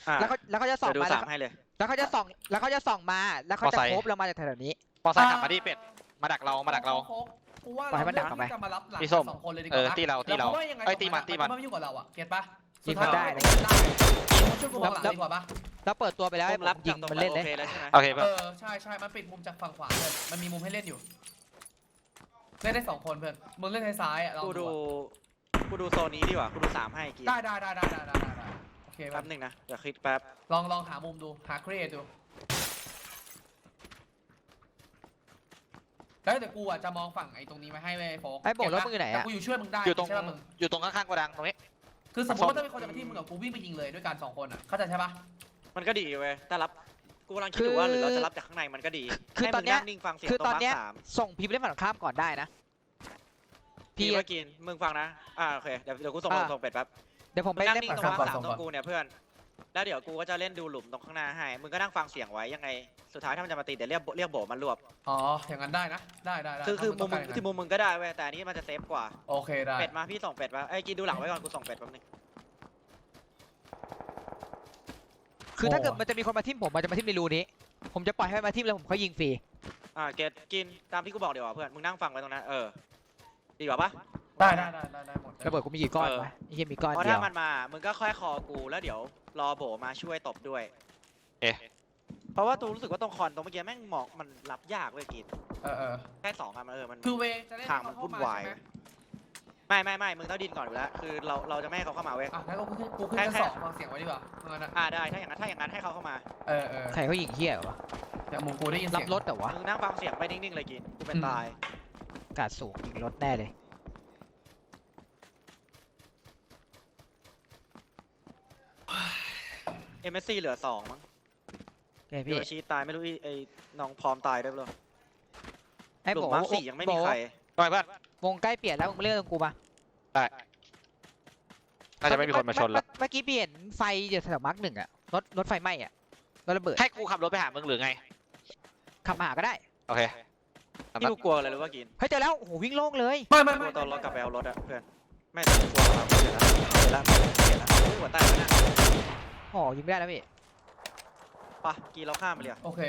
E: อ่า
C: แล้วเขาแล้วเขาจะส่อง
E: เดี๋ยวดู
C: มาแล้
E: สาวมให้เลย
C: แล้วเขาจะส่อง แล้วเขาจะส่องมา แล้วเขาจะโคบเรามาจากแถวๆนี้
A: พอใส่ขับมาดิเป็ด มาดักเรา มาดักเรา
B: โค้กกูว่า
C: ปล่อยให้
B: เรา
C: มันดัก
B: เลือก
C: เข้าไป
B: ที่จะมารับหลัง
A: พี่ส้ม
B: สองคนเลยดีก
A: เอ
B: ว่า
A: อ
B: นะ
A: ตีเราตีเรา
B: แล้วพะว่ยังไง
A: เอ้ยตีมัน
B: สอง
A: ตีมัน
B: ก็ไม่ยุ่งกับเราอะเก็ตปะ
C: ตีมันได้
B: สุท้ายได้มึงช่วยกูมองหลังดีกว่าปะ
C: แล้วเปิดตัวไปแล้วให้
E: ผ
C: ผมม
E: รับ
C: ยิ
E: จาก
C: ง
E: ตรง
C: มัน
E: ไป
C: เล่น
E: โอ
C: เลย
E: เคแล้วใช่ไหม
A: โอเค
B: เอ
A: เพื่อน
B: อใช่ใช่มันปิดมุมจากฝั่งขวาเลยมันมีมุมให้เล่นอยู่เล่นได้สองคนเพื่อนมึงเล่นทางซ้ายอะเรา
E: กูดู
B: อะ
E: กูดูโซนนี้ดีกว่า กูดูสามให้กิน
B: ได้ได้ได้ได้ได้ได้ได้โอ เค
E: แป๊
B: แป๊
E: บบหนึ่งนะเดี๋ยวคิดแป๊บ
B: ลองลองหามุมดู หาครีเอทดูแล้วเดี๋ยวกูอะจะมองฝั่งไอ้ตรงนี้มาให้เว้ยโฟก
C: ไอ้โบก
B: เก็
C: แล้ว
B: ปะ
C: มือไหน
B: แต่
C: อะ
B: กูอยู่ช่วยมึงได้
A: อยู่ตรง
B: ใช่ป่ะมึง
A: อยู่ตรงข้างๆกระดังตรงนี้
B: คือสมมติว่าถ้ามีคนจะมาที่มึงกับกูวิ่งไปยิงเลยด้วยกันสองคนอะ เข้าใจใช่ปะ
E: มันก็ดีเว้ยแต่รับกูกำลังคิดอยู่ว่าหรือเราจะรับจากข้างในมันก็ดี
C: คือ
E: ให้
C: ต
E: มึ
C: อน
E: ง
C: เนี้ย
E: นั่งนิ่งฟังเสียง
C: คือ
E: ตร
C: ตองน
E: มาร์
C: เนี้ย
E: คสาม
C: ส่งพิมพ์เล่นฝั่งข้ามก่อนได้นะ
E: พี่
C: พี่
E: ว่ากินมึงฟังนะอ่าโอเคเดี๋ยวเดี๋ยวกูส่ง
C: อ่า
E: ส่งเป็ดแป๊บ
C: เดี๋ยวผม
E: มึ
C: ไป
E: งนั่ง
C: เล่น
E: นิ่ง
C: ฝั่ง
E: ตรง
C: ข้าม
E: มาร์คสามตรงกูเนี่ยเพื่อน แล้วเดี๋ยวกูก็จะเล่นดูหลุมตรงข้างหน้าให้ มึงก็นั่งฟังเสียงไว้ยังไง สุดท้ายถ้ามันจะมาตีเดี๋ยวเรียกเรียกโบมันรวบ
B: อ๋อ อย่างนั้นได้นะ ได้ได้ได้
E: คือคือมุ
B: ต้
E: ม
B: ง
E: มึ
B: กางรย่างนั้น
E: ที่มุมมึงก็ได้เว้ยแต่อันนี้มันจะเซฟกว่า
B: โอเคได้
E: เป็ดมาพี่ส่งเป็ดมาไอ้ยกินดูหลังไว้ก่อนกูส่งเป็ดแป๊บนึง
C: คือถ้าเกิดมันจะมีคนมาทิมผมมันจะมาทิมในรูนี้ ผมจะปล่อยให้มันมาทิมแล้วผมค่อยยิงฟรี
E: อ่าเกตกินตามที่กูบอกเดี๋ยวาเพื่อน มึงนั่งฟังไว้ตรงนั้น เออ ดีกว่าปะ
B: ได้ได้ได้ได้ได้หมด
C: ระเบิดกูมีกี่ก้อน
E: เออ
C: วะไอ้เหี้ยมีก้อน
E: เพราะ
C: เดีย
E: ถ้าวมันมา มึงก็ค่อยคอกูแล้วเดี๋ยวรอโบมาช่วยตบด้วย
A: เอ๊ะ
E: เพราะว่าตูรู้สึกว่าตรงคอนตรงเมื่อกี้แม่งหมอกมันรับยากเว้ยกิน
B: เออเออ
E: แค่สองอะมันเออมัน
B: คือเวจะเล่น
E: ทางมันวุ่นวาย
B: เข้มใช่ไหม
E: ไม่ไม่ไม่มึงต้องดินก่อนอยู่แล้วคือเราเราจะไม่ให้เขาเข้ามาเว้ย
B: อะแล้วกูขึ้นกูขึ้น
E: แค่
B: ชั้น
E: แค่
B: สองฟังเสียงไว้ดีกว่าเพราะงั้นอะ
E: อ่าได้ถ้าอย่างนั้นถ้าอย่างนั้นให้เขาเข้ามา
B: เออเออ
C: ใครเขายิงเหี้ยวะ
B: แต่มุมกูได้ยิน
C: รั
B: เสี
C: บ
B: ยง
C: รถแต่วะ
E: มึงนั่งฟังเสียงไปนิ่งๆเลยกินกูเป็น
B: อืม
E: ตาย
C: อากาศสูงยิงรถแน่เลย
E: เอ็ มเอสซีเหลือสองมั้ง
C: โอเค
E: พี่
C: พี่
E: ชีตายไม่รู้อีไอ้น้องพร้อมตายด้วยเปล่า
C: ไอ้
E: หลุ
C: โบ
E: มมาร์คสี่ยังไม่มี
C: โบ
E: ใคร
A: ทำไมเพื่อน
C: วงใกล้เปลี่ยนแล้วมึงมาเล่นตรงกูมา
A: น่าจะไม่มีคนมาชนแล้ว
C: เมื่อกี้พี่เห็นไฟอยู่แถวมาร์กหนึ่งอะรถรถไฟไหม้อะรถระเบิด
A: ให้กูขับรถไปหามึงหรือไง
C: ขับมาหาก็ได้
A: โอเค
E: ที่กูกลัวเลยรู้ว่ากิน
C: เฮ้ยเจอแล้วโอ้โหวิ่งโล่งเลย
B: ไม่ไม่
E: กลั
B: ไม่
E: วตอนรถกลับไปเอารถอะเพื่อน ไม่ต้องกลัวเราเดี๋ยวนะเดี๋ยวนะเดี๋ยวนะอุ้ยหัวแตกแล้วนะ
C: โอ้โหยิงไม่ได้แล้วพี่
E: ไปะกีเราข้ามไปเลยอะ
B: โอเค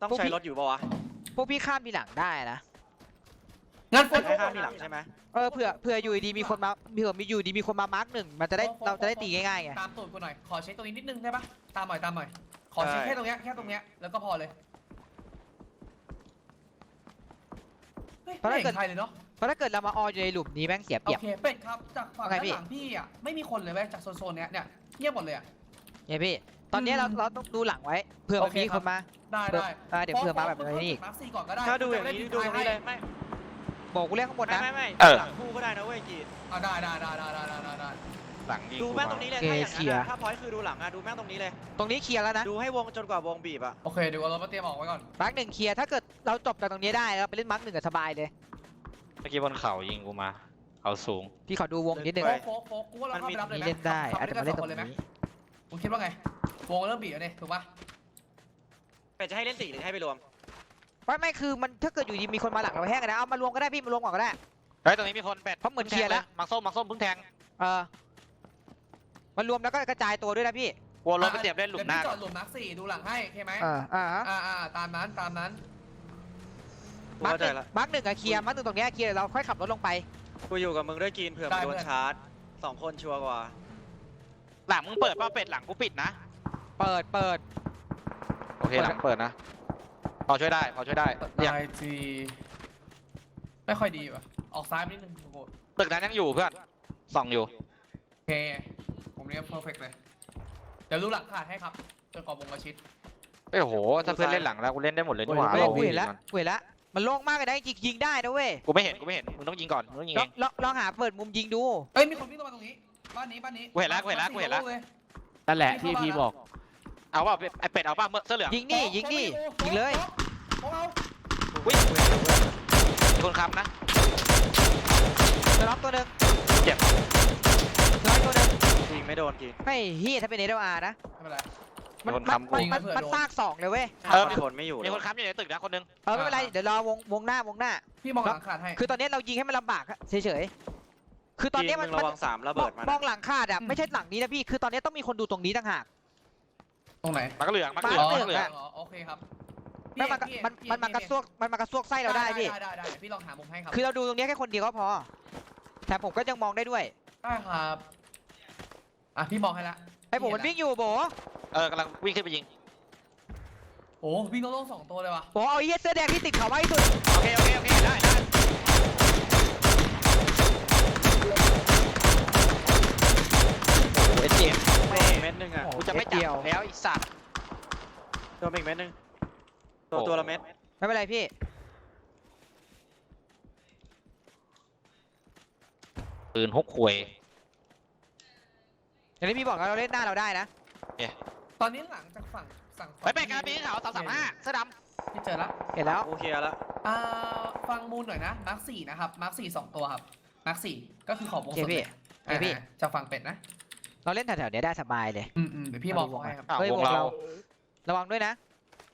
E: ต้องใช้รถอยู่ปะวะ
C: พวกพี่ข้ามทีหลังได้นะ
B: งั้นโฟ
E: ให้ข้ามทีหลังใช่ไหม
C: เออเผื่อเผื่ออยู่ดีมีคนมาเผื่อมีอยู่ดีมีคนมามาร์กหนึ่งมันจะได้เราจะได้ตีง่ายๆไง
B: ตามตูดกูหน่อย ขอเช็คตรงนี้นิดนึงได้ปะตามหน่อยตามหน่อย ขอเช็คแค่ตรงเนี้ยแค่ตรงเนี้ยแล้วก็พอเลย เฮ้ยไม่เห็นใครเลยเนาะ
C: เพราะถ้าเกิดเรามาอออยู่ในหลุมนี้แม่งเสียเป
B: โอ
C: รียบ
B: เคเป็ดครับ จากฝั่ง
C: ว่าไง
B: ด้าน
C: พี่
B: หลังพี่อะไม่มีคนเลยเว้ยจากโซนๆเนี้ยเนี่ยเงียบหมดเลยอะ
C: ไงพี่ ตอนนี้เรา
B: อืม
C: เราต้องดูหลังไว้ เผื่อมัน
B: โอเค
C: มี
B: ค
C: ครับ นมา
B: ได้
C: เผื่อ
B: ได้
C: อ่าเดี๋ยวเผื่อมาแบบ
B: ฟก
C: นี้อีก
B: มาร์คสี่ก่อนก็ได้
E: ถ้าดูอย่างนี้ดูตรงนี้เลยไม่
C: บอกกูเรียกข้างบน
E: ไม่
C: นะ
E: ไม่ไม่
A: เออ
E: หลังคู่ก็ได้นะเว้ยกีน
B: อ่าได้ได้ได้ได้ได้ได้ได้
A: หลังยิง
E: ดู
A: กู
E: แม่ง
A: มา
E: ตรงนี้เลย
C: โอเค
E: ถ้าอย่าง
C: เคลี
E: นั้น
C: ยร์
E: อะถ้าพอยคือดูหลังอะดูแม่งตรงนี้เลย
C: ตรงนี้เคลียร์แล้วนะ
E: ดูให้วงจนกว่าวงบีบอะ
B: โอเคเดี๋ยวเอารถมาเตรียมออกไว้ก่อน
C: มาร์กหนึ่งเคลียร์ ถ้าเกิดเราจบจากตรงนี้ได้เราไปเล่นมาร์กหนึ่งกับสบายเลย
A: เมื่อกี้บนเขายิงกูมาเขาสูง
C: พี่ขอดูวงนิดนึง
B: โฟกโฟกโฟกกูว่าเราเข้าไปรับเลย
C: นี่
B: ไหม
C: เล่นได้
B: ขับ
C: อาจจะมาเล่นตรง
B: ได้กัสอคเลยไหม
C: นี้
B: มึงคิดว่าไงวงเริ่มบีบแล้วเนี่ยถูกปะ
E: เป็ดจะให้เล่นสี่หรือให้ไปรวม
C: ไม่ไม่คือมันถ้าเกิดอยู่ดีมีคนมาหลังเราแห้งกันนะเอามารวมก็ได้พี่มารวมก่อนก็ได้
A: เฮ้ยตรงนี้มีคนเป็ด
C: เพราะเหมือนเคลียร์แล้ว
A: มังส้มมังส้มเพิ่งแทง
C: เออมารวมแล้วก็กระจายตัวด้วยนะพี่
A: กลัวรถไปเสียบเล่นหลุมหน้า
B: เดี๋ยวพี่จ
A: ก่
B: อ
A: อน
B: ดหลุมมาร์คสี่ดูหลังให้โอเคไหม
C: อ่าอ่าฮะ
B: อ่าอ่าตามนั้นตามนั้น
E: กู
C: มาร์ก
E: เข้า
C: ห
E: ใจ
C: นึ่ง
E: ละ
C: มาร์กหนึ่งอะเคลียร์มาร์กหนึ่งตรงเนี้ยเคลียร์เราค่อยขับรถลงไป
E: กูอยู่กับมึงด้วยกินเผื่อ
B: ได้
E: มึงโดน
B: เพื่อน
E: ชาร์จสองคนชัวร์กว่า
A: หลังมึงเปิดเปล่าเป็ดหลังกูปิดนะ
C: เปิดเปิด
A: โอเค หลังเปิดนะ พอช่วยได้ พอช่วยได้เรียก
B: ไอจีไม่ค่อยดีว่ะ ออกซ้ายไปนิดนึงโอ้โห
A: ตึกนั้นยังอยู่เพื่อน ส่องอยู่
B: โอเค ผมเรียกเพอร์เฟกเลย เดี๋ยวรู้หลังขาดให้ครับจนกว่าวงกระชิด
A: เอ้ยโห ถ้าเพื่อนเล่นหลังแล้วกูเล่นได้หมดเลยนี่หว่า
C: เฮ้ย
A: เรา
C: กู
A: วิ่ง
C: เห็นแล้ว
A: มัน
C: กูเห็นแล้ว มันโล่งมากเลยนะจริงๆยิงได้นะเว้ย
A: กูไม่เห็นกูไม่เห็นมึงต้องยิงก่อนมึงต้องยิง
C: ล
A: เอ
C: อง
A: ง
C: ลองลองหาเปิดมุมยิงดู
B: เอ้ยมีคนวิ่งเข้ามาตรงนี้ บ้านนี้บ้านนี้
A: กูเห็นแล้วกูเห็นแล้วกูเห็นแล้ว
B: บ้า
D: นั่นแหละที่พี่บอก
A: เอาเปล่าเป็ดไอเป็ดเอาเปล่าเมื่อเสื้อเหลือง
C: ยิงนี่ยิงนี่ยิงเลย
B: โอ้โห
A: อุ้ยมีคนค้ำนะ
C: จะล็อกตัวหนึ่ง
A: เจ็บ
C: ล็อกตัวหนึ่ง
E: ยิงไม่โดนกิน
C: ไม่เฮียถ้าเป็นเอเดอาร์นะ
B: ไม่เป็นไร
C: มัน
A: โดน
C: มัน
A: ค้ำกู
C: มัน
B: ยิง
C: มัน
B: เผื่อ
C: มัน
B: โดน
C: ซากสองเลยเว้ย
A: เออ
E: มีคนไม่อยู่
A: มีคนค้ำอยู่ในตึกนะคนหนึง
C: เออไม่เป็นไรเดี๋ยวรอวงวงหน้าวงหน้า
B: พี่มองหลังขาดให้
C: คือตอนนี้เรายิงให้มันลำบากอะเฉยๆคือตอนนี้มัน
E: มึงระวังสามระเบิดมัน
C: มองหลังคาดอะไม่ใช่หลังนี้นะพี่คือตอนนี้ต้องมีคนดูตรงนี้ต่างหาก
B: ตรงไหน
A: มันก็เหลืองมันก็
C: มา
A: เหลือง
C: เหลือง
A: มันก็เหลือง
B: อ๋อโอเคครับ
C: ไม่มัน
B: พี่
C: มัน
B: พี่
C: มันมากระซวกมันมากระซวกไส้เราได้พี่
B: ได้ได้ได้เดี๋ยวพี่ลองหามุมให้ครับ
C: คือเราดูตรงนี้แค่คนเดียวก็พอแต่ผมก็ยังมองได้ด้วย
B: ได้ครับอะพี่มองให้ละ
C: ไอ้โบมันวิ่งอยู่โบ
A: เออกำลังวิ่งขึ้นไปยิง
B: โอ้วิ่งโล่งๆสองตัวเลยว่ะ
C: โบเอาไอ้เหี้ยเสื้อแดงที่ติดเขาไว้ที่สุด
A: โอเค โอเค โอเค ได้ได้โอ้โหเอเจม
E: ไม่เม็ดหนึงอะ
A: กูจะไม่จับแล้วไอีสัตว์
E: โดนไปอีกเม็ดหนึงตัว
A: โอ้
E: ตัวละเม็ด
C: ไม่เป็นไรพี่
A: ปืนฮกควย
C: อย่างที่พี่บอกแล้วเราเล่นหน้าเราได้นะ
B: ตอนนี้หลังจากฝั่งสั่ง
A: ไปเป็ดการปีนเขาสามสามห้าเสื้อด
B: พี่เจอละ
C: เห็นแล้ว
E: กูเคลียร์ละ
B: อ่าฟังมูลหน่อยนะมาร์คสี่นะครับมาร์คสี่สองตัวครับมาร์คสี่ก็คือของวง
C: โอเค
B: สด
C: พี่
B: เลย
C: โอเคพี่
B: อ่าจากฝั่งเป็ดนะ
C: เราเล่นแถวๆเนี้ยได้สบายเลย
B: อืมอืมเดี๋ยวพี่บอกให้ครับำ
A: อ้าว
C: เฮ้ยว
A: งเรา
C: วงเรา ระวังด้วยนะ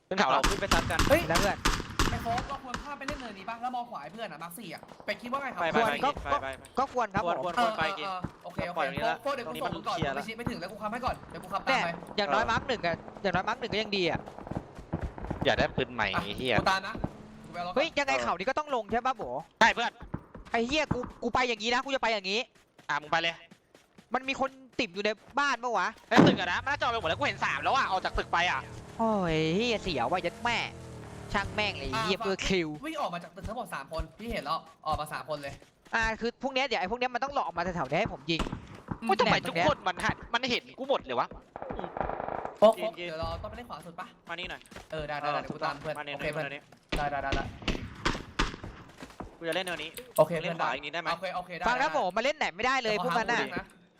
A: ขึ้นเขา
E: เรา
A: แล้ว
E: ขึ้นไปซัดกัน
B: เฮ้ย
C: นะเพื่อน
B: ไอ้ โฟกเราควรข้ามไปเล่นเนินนี้ป่ะแล้วมองขวาให้เพื่อนอะมาร์คสี่อะเป็ดคิดว่าไงครับ
E: ไปไป
C: ควร
E: ไป
C: ก็
E: กินไปไปไป
C: ก็ควรครับ
E: ควร
C: ผม
E: ควร
B: เออ
E: ไป
B: เออ
E: กิน
B: เออโอเคโอ
E: ปล่
B: เค
E: อยตรงนี้ละ
B: โฟกเดี๋ยวกูส่งมึงก่อน
E: ตรงนี้มันเคลียร์
B: ไป
E: ละ
B: ชิดไม่ถึงแล้วกูค้ำให้ก่อนเดี๋ยวกูขับ
C: เนี่
B: ตาม
C: ย
B: ไป
C: อย่างน้อยมาร์กหนึ่งอะอย่างน้อยมาร์กหนึ่งก็ยังดีอะ
A: อยากได้ปืนใหม่
B: อะ
A: ไอ้เฮีย
B: กูตามนะกูไปเอารถก่อน
C: เฮ้ยยังไงเขานี่ก็ต้องลงใช่ป่ะโบ
A: ได้เพื่อน
C: ไอ้เหี้ยกูกูไปอย่างนี้นะกูจะไปอย่างนี้
A: อะมึงไปเลย
C: มันมีคนติดอยู่ในบ้านปะวะ
A: แล้วตึกอะนะมันน่าจะเอาไปหมดแล้วกูเห็นสามแล้วอะออกจากตึกไปอะ
C: โอ้ยเฮียเสียวว่ะยัดแม่ ช่างแม่งเลยไอ้เฮียเพื่อคิว
B: วิ่งออกมาจากตึกทั้งหมดสามคนพี่เห็นแล้วออกมาสามคนเลย
C: อ่าคือพวกเนี้ยเดี๋ยวไอ้พวกเนี้ยมันต้องหลอกออกมาแถวๆนี้ให้ผมยิง
A: กูทำไม
C: แน่ตรง
A: ทุก
C: เนี้ย
A: คนมันหันมันเห็นกูหมดเลยวะ
B: โป๊ก
E: กิน
B: โป๊ก
E: กิน
B: เดี๋ยวเราต้องไปเล่นขวาสุดปะ
E: มานี่หน่อย
B: เออได้ได้ได้เดี๋ยวกูตามเพื่อน
E: มาเนิน
B: โอเค
E: นี้
B: เพื่อน
E: มาเนินนี้
B: ได้ได้ได้ได้
E: กูจะเล่นเนินนี้
B: โอเค
E: เล่
B: เพื่อนน
E: ขวา
B: ได้
E: อีกนิดได้ไหม
B: โอเคโอเคได้
C: ฟังนะ
B: ได้
C: ผมมาเล่นไหนไม่ได้เลยพวกนั้นน่ะ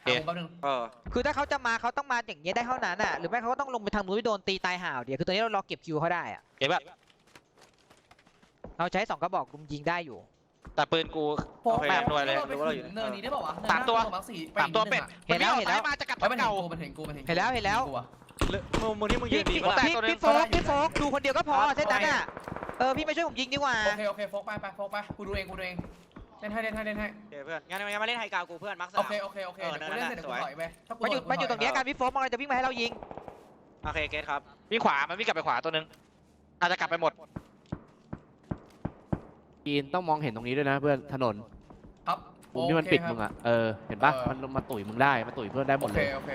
B: ดี๋ยวขอหามุมแป๊บนึง
E: เออ
C: คือถ้าเขาจะมาเขาต้องมาอย่างเงี้ยได้เท่านั้นอะ หรือไม่เขาก็ต้องลงไปทางนู้นไปโดนตีตายห่าวเดียวคือตอนนี้เรารอเก็บคิวเขาได้อะ
A: เก็บแบบ
C: เราใช้สองกระบอกลุมยิงได้อยู่
A: แต่ปืนกู
B: โป๊ก
E: โอเค
A: แม่งด้วยเลย
B: ราไปถึงเนินนี้ได้ป่าวะ
A: สามตัว
B: เนินหน้ามาร์คสี่ไป
A: สามตัว
B: นิ
A: เป็
B: ด
A: ด
B: นึงอะ
C: เห็นแล้วเห็นแล้ว
A: มัไม่ออกซ้ายมาจะกลับ
B: เฮ้ย
A: ทา
B: มัน
A: ง
B: เห็น
A: เก่า
B: กูมันเห็นกูมันเห็นกู
C: เห็นแล้วเห็นแล้ว
B: กูอะ
E: มึงมึงที่มึงยื
C: พี่
E: นดี
C: พี่
E: ปะล่ะ
C: พี่
A: ตัวนึง
C: พี่โฟกพี่โฟกดูคนเดียวก็พอเส้นนั้นอะเออพี่มาช่วยผมยิงดีกว่า
B: โอเคโอเคโฟกไปไปโฟกไปกูดูเองกูดูเองเล่นให้เล่นให้เล่นให้
E: โอเคเพื่อนงั้นงั้นมาเล่นไฮกราวกูเพื่อนมาร์คสา
B: โอ
E: ม
B: เคโอเคโอเค
E: เออ
B: เดี๋ยวกูเล่นเสร็จ
E: นั่
B: เดี๋ย
E: น
B: ว
E: แห
B: กู
E: ละ
B: ถอยไปถ้ากู
C: มันอยู่
B: โด
C: มันอยู่ตรงเนี้ย
B: ถ
C: การพี่โฟกมันจะวิ่งมาให้เรายิง
E: โอเคเกตครับ
A: วิ่งขวามันวิ่งกลับไปขวาตัวหนึงอาจจะกลับไปหมด
D: จีนต้องมองเห็นตรงนี้ด้วยนะเพื่อนถนน
B: ครับ
D: มุมที่มันปิดมึง
B: โอเค
D: อะเออเห็นปะ
B: เออ
D: มันมาตุ๋ยมึงได้มาตุ๋ยเพื่อนได้ห
B: ค
D: ม
B: รับ
D: ด
B: โอ
D: เล
B: เค
D: ย
B: โอเค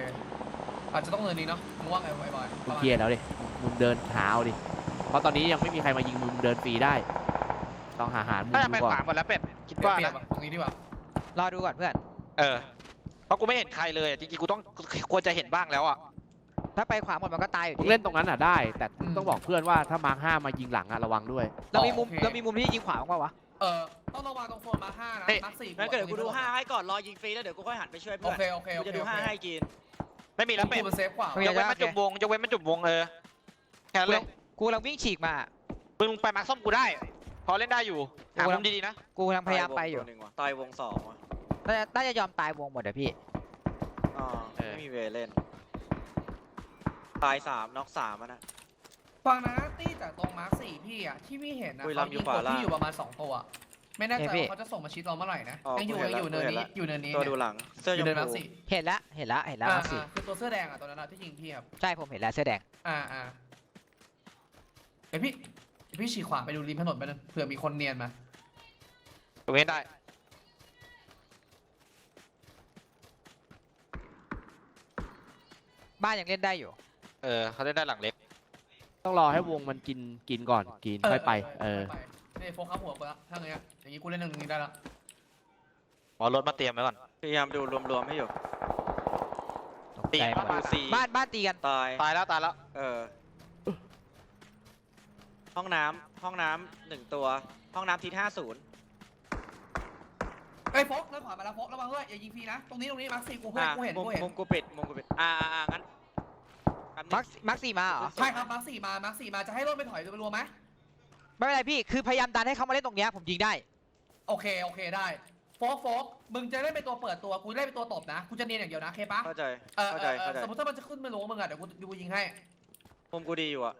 B: อาจจะต้องเนินนี้เนาะมึงว่าไงไอ้บอย
D: มึงเคลียร์แล้วดิมึงเดินหาเอาดิเพราะตอนนี้ยังไม่มีใครมายิงมึงเดินฟรีได้ ต้องหาหารมุม
A: ถ้าจะ
D: ดู
A: ไป
D: ก่อ
A: ขวานหมดแล้วเป็ดคิด
B: เปลี่ย
A: ว่าน
B: เปลี่ยน
A: นะ
B: ว่ะตรงนี้ดีกว่า
C: รอดูก่อนเพื่อน
A: เออ เพราะกูไม่เห็นใครเลยอะจริงๆ กูต้องควรจะเห็นบ้างแล้วอะ
C: ถ้าไปขวาหมดมันก็ตายอยู่
D: มึง
C: ดี
D: เล่นตรงนั้นอะได้ แต่มึงต้องบอกเพื่อนว่าถ้ามาร์คห้ามายิงหลังอะระวังด้วย
C: เรามีมุมเรามีมุมที่ยิงขวาบ้างปะวะ
B: เออต้องระวังตรงโซนมาห้านะ
A: เฮ้ย
B: มาร์คสี่
E: งั้นเกิดกูดูห้าให้ก่อนรอยิงฟรีแล้วเดี๋ยวกูค่อยหันไปช่วย
B: โอ
E: เพื่อน
B: เคโอเค
E: กู
B: โอเค
E: จะดูห้าให้กิน
A: ไม่มีแล้วเป็ด
B: กูมันเซฟกว่า
C: โอเค
A: ยกเว้นมันจุบวงยกเว้นมันจุบวงเออแค่นั้นเลย
C: กูกำลังวิ่งฉีกมา
A: มึงไปมาร์คส้มกูได้ พอเล่นได้อยู่หามุมดีๆนะ
C: กูกำลังพยายามไปอยู่
E: ตวหนึ่งว่ะตายวงสองว่ะ
C: น่าจะน่าจะยอมตายวงหมดอะพี่
E: อ๋อ
A: เออ
E: ไม่มีเวรเล่น ตายสามน็อกสามอะนะ
B: ฟังนะตี้จากตรงมาร์คสี่พี่อะที่พี่เห็นนะ
E: อุ้ย
B: เขา
E: ลำอยู่
B: ยิง
E: ขวาก
B: ด
E: ล่าง
B: ที่อยู่ประมาณสองตัว ไม่แน่ใจ
C: เฮ้ยพี่
B: ว่าเขาจะส่งมาชิดเราเมื่อไหร่นะ
E: อ๋อ
B: ยังอยู่
E: กูเห็น
B: ยังอยู่
E: ละ
B: เนิน
E: กูเห็น
B: นี้
E: ละ
B: อยู่เนินนี้
E: ตัว
B: เนี่ย
E: ดูหลัง เสื้อ
B: อ
E: ช
B: ยู่
E: ม
B: เนินมาร์ค
E: พู
B: สี่
C: เห็นละเห็นละเห็นละ
B: อ่า
C: มาร์คสี่
B: อ่าคือตัวเสื้อแดงอะตัวนั้นอะที่ยิงพี่ครับ
C: ใช่ผมเห็นแล้วเสื้อแดง
B: อ่าอ่าเดี๋ยวพี่เดี๋ยวพี่ฉีกขวาไปดูริมถนนไปนึงเผื่อมีคนเนียนมา
A: ตรงนี้ได้
C: บ้านยังเล่นได้อยู่
A: เออเขาเล่นได้หลังเล็ก
D: ต้องรอให้วงมันกินกินก่อนกินค่อยไป เออ
B: ค่ยไปนี่โฟกัสหัวกูละถ้าอย่างเงี้ยอย่างงี้กูเล่นตรงนี้ได้ละ
A: หมอรถมาเตรียมไว้ก่อน
E: พยายามดูรวมๆให้อยู่
A: ตี
C: ใจหมด
A: บ้าน
E: สี่
C: บ้านบ้านตีกัน
E: ตาย
A: ตายแล้วตายแล้ว
E: เออ ห้องน้ำห้องน้ำหนึ่งตัว ห้องน้ำทีห้าศูนย์
B: เอ้ยโฟกเลื่อนขวามาแล้วโฟกระวังด้วยอย่ายิงฟรีนะตรงนี้ตรงนี้มาร์คสี่กูเห็น
E: อะ
B: กูเห็น
E: มุม
B: กูเห็น
E: มุมกูปิดมุมกูปิดอ่าอ่าอ่างั้นแป๊บนึง
C: มาร์คมาร์คสี่มาเหรอ
B: ใช่ครับมาร์คสี่มามาร์คสี่มาจะให้รถไปถอยไปรวมไหม
C: ไม่เป็นไรพี่ คือพยายามดันให้เขามาเล่นตรงเนี้ยผมยิงได้
B: โอเคโอเคได้โฟกโฟกมึงจะเล่นเป็นตัวเปิดตัวกูเล่นเป็นตัวตบนะกูจะเนียนอย่างเดียวนะโอเคปะ
E: เข้าใจ
B: เออ
E: เข้า
B: เอ
E: ใจ
B: อเออ
E: เข้าใจ
B: สมมติถ้ามันจะขึ้นไม่รู้มึงอะเดี๋ยวกูดูยิงให้
E: มุมกูดีอยู่อะ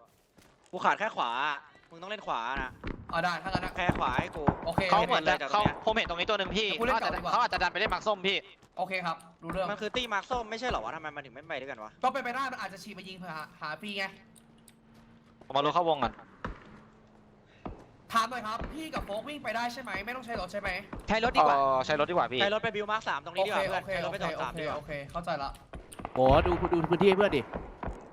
E: กูขาดแค่ขวาอะมึงต้องเล่นขวานะ
B: เอาได้ถ้างั้นนะ
E: แค่ขวาให้กู
B: โอเค
A: เขา
B: โอ
A: เหมือน
B: ค
A: จะ
E: จากตรง
A: เขา
E: เนี้ย
A: ผมเห็นตรงนี้ตัวหนึ่งพี่
B: เดี๋ยวกูเล่น
A: เขาอาจจะ
B: ต่อดีกว่า
A: เขาอาจจะดันไปเล่นมาร์คส้มพี่
B: โอเคครับรู้เรื่อง
E: มันคือตี้มาร์คส้มไม่ใช่เหรอวะทำไมมันถึงไม่ไปด้วยกันวะ
B: ก็ไปนไปได้มันอาจจะฉีกมายิงเพื่อหาหาฟรีไง
A: ผมมารู้เข้าวงก่อน
B: ถามหน่อยครับ พี่กับโฟกวิ่งไปได้ใช่ไหมไม่ต้องใช้รถใช่ไหม
C: ใช้รถดีกว่า
A: เออใช้รถดีกว่าพี่
E: ใช้รถไปบิวมาร์คสามตรง
B: โอ
E: นี้ดี
B: เค
E: กว่าเพื่อน
B: โอเค
E: ใช้ร
B: โอ
E: ถไป
B: เค
E: จอด
B: โอ
E: สาม
B: เค
E: ดีกว่า
B: โอเคเข้าใจละ
D: โหดูดูพื้นที่ให้เพื่อนดิ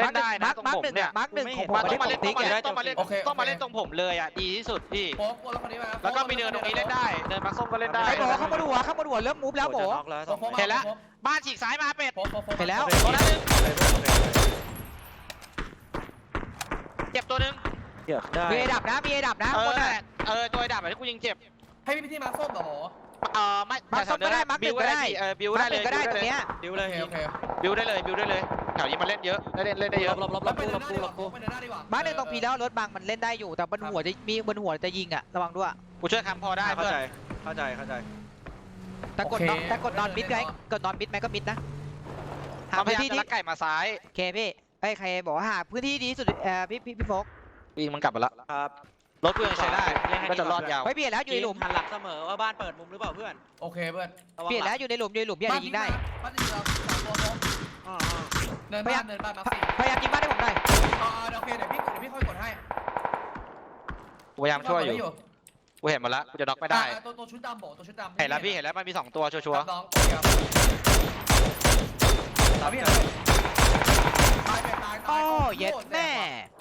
A: เล่นได้นะ
C: มาร์ค
A: ตรง
C: มาร์ค
A: ผม
C: หนึ่ง
A: เนี่ย
C: มาร์คหนึ่ง
E: ไม่
C: ข
E: เห็
C: อง
E: น
C: ผม
A: มัน
C: ไม่
A: ต้
C: ได้
A: องมา
C: ต
A: เล่น
C: ก
A: ต้อง
C: ติ๊ก
A: มาเล่น
C: อะ
A: ต้องมาเล่นต้องมาเล่นตรงผมเลยอะดีที่สุดพี่
B: โฟกวนรถคันนี้มา
A: แล้วก็มีเนินตรงนี้เล่นได้เนินมาร์คส้มก็เล่นได้
C: ไอ้โบเข้ามาดูหัวเข้ามาดูหัวเริ่มมูฟแล้วโบ
E: จะน็อกแล้ว
B: โฟ
E: สอง
B: กโฟก
E: คน
B: มา
A: เห็นแล้ว
B: โฟก
A: บ้านฉีกซ้ายมาเป็ด
B: โฟกโฟกโฟก
C: เห็นแล้ว
A: ตัวนั้นหนึง
E: โอเคโอเค
A: เจ็บตัวหนึง
E: เดี๋ยวได้
C: มีไอ้ดับนะมีไอ้ดับนะ
A: เอ
C: ค
A: อนนั่น
C: น่ะ
A: แหละเออตัวไอ้ดับอะที่กูยิงเจ็บ
B: ให้พี่พี่ที่มาส้มเหรอโห
A: เออไม่
C: มาร์คส้มก็ได้มาร์คหนึ่
A: บิว
C: งก็ได้
A: พี่เออบิว
C: มา
A: ได้
C: ร์คห
A: เล
C: นึ่
A: ย
C: งก็ได้ตรงเนี้ย
E: ดิว
B: โอ
E: เลย
B: เคโอเค
A: บิวได้เลยบิวได้เลย แถวนี้มันเล่นเยอะเล่นเล่นได้เยอะ
E: ลบลบลบล
B: แล้ว
E: บ
B: ไป
E: กู
B: เดิ
E: ล
B: น
E: บ
B: หน้า
E: กู
B: ดีก
E: ล
B: ว่า
E: บกู
B: โฟกไปเดินหน้าดีกว่า
C: บ้านหนึ่งตรงพีแล้วรถบังมันเล่นได้อยู่แต่บนหัวจะมีบนหัวจะยิงอะระวังด้วย
A: กูช่วยคำพอได้
E: เข้า
A: เพื่อน
E: ใจ เข้าใจ เข้าใจ
C: แต่กดนอนแต่กดนอนมิดไว้กดนอนมิดไหมก็มิดนะหา
A: เขาพ
C: พื้
A: ยานยาม
C: ที่
A: จะ
C: ที่
A: ลักไก่มาซ้าย
C: โอเคพี่ไอ้ยใครบอกว่าหาพื้นที่ดีที่สุดเอ่อพี่พี่พี่โฟก
A: ยิงมันกลับมาละ
E: ครับ
A: รถกูยังใช้ได้ก็จะรอดยาว
C: ไว้เปลี่ยนแล้วอยู่ในหลุม
E: หันหลังเสมอว่าบ้านเปิดมุมหรือเปล่าเพื่อน
B: โอเคเพื่อน
E: ระวัง
C: เปลี่ยน
E: ห
C: แล้
E: ลั
C: ว
E: ง
C: อยู่ในหลุมอยู่ในหลุมพี่อาจจะยิงได้
B: บ้านนี้เราสามตัวโฟก
E: อ่า
B: เดินบ้านเดินบ้านมาสี่
C: พยายามยิงบ้านให้ผมหน่อย
B: อ่าโอเคเดี๋ยวพี่เดี๋ยวพี่ค่อยกดให้
A: กูพยายามช่วยอยู่กูเห็นหมดละกูจะน็อกไม่ได้
B: อ่าตัวตัวชุดดำโบตัวชุดดำ
A: เห็นแล้วพี่เห็นแล้วมันมีสองตัวชัวร์
B: น้องโอเคครับสามพี่เห็นไหมตายไปตายตาย
C: โอ้
B: อา
C: เย็ด
B: โคตร
C: แม่
B: รงว่ะ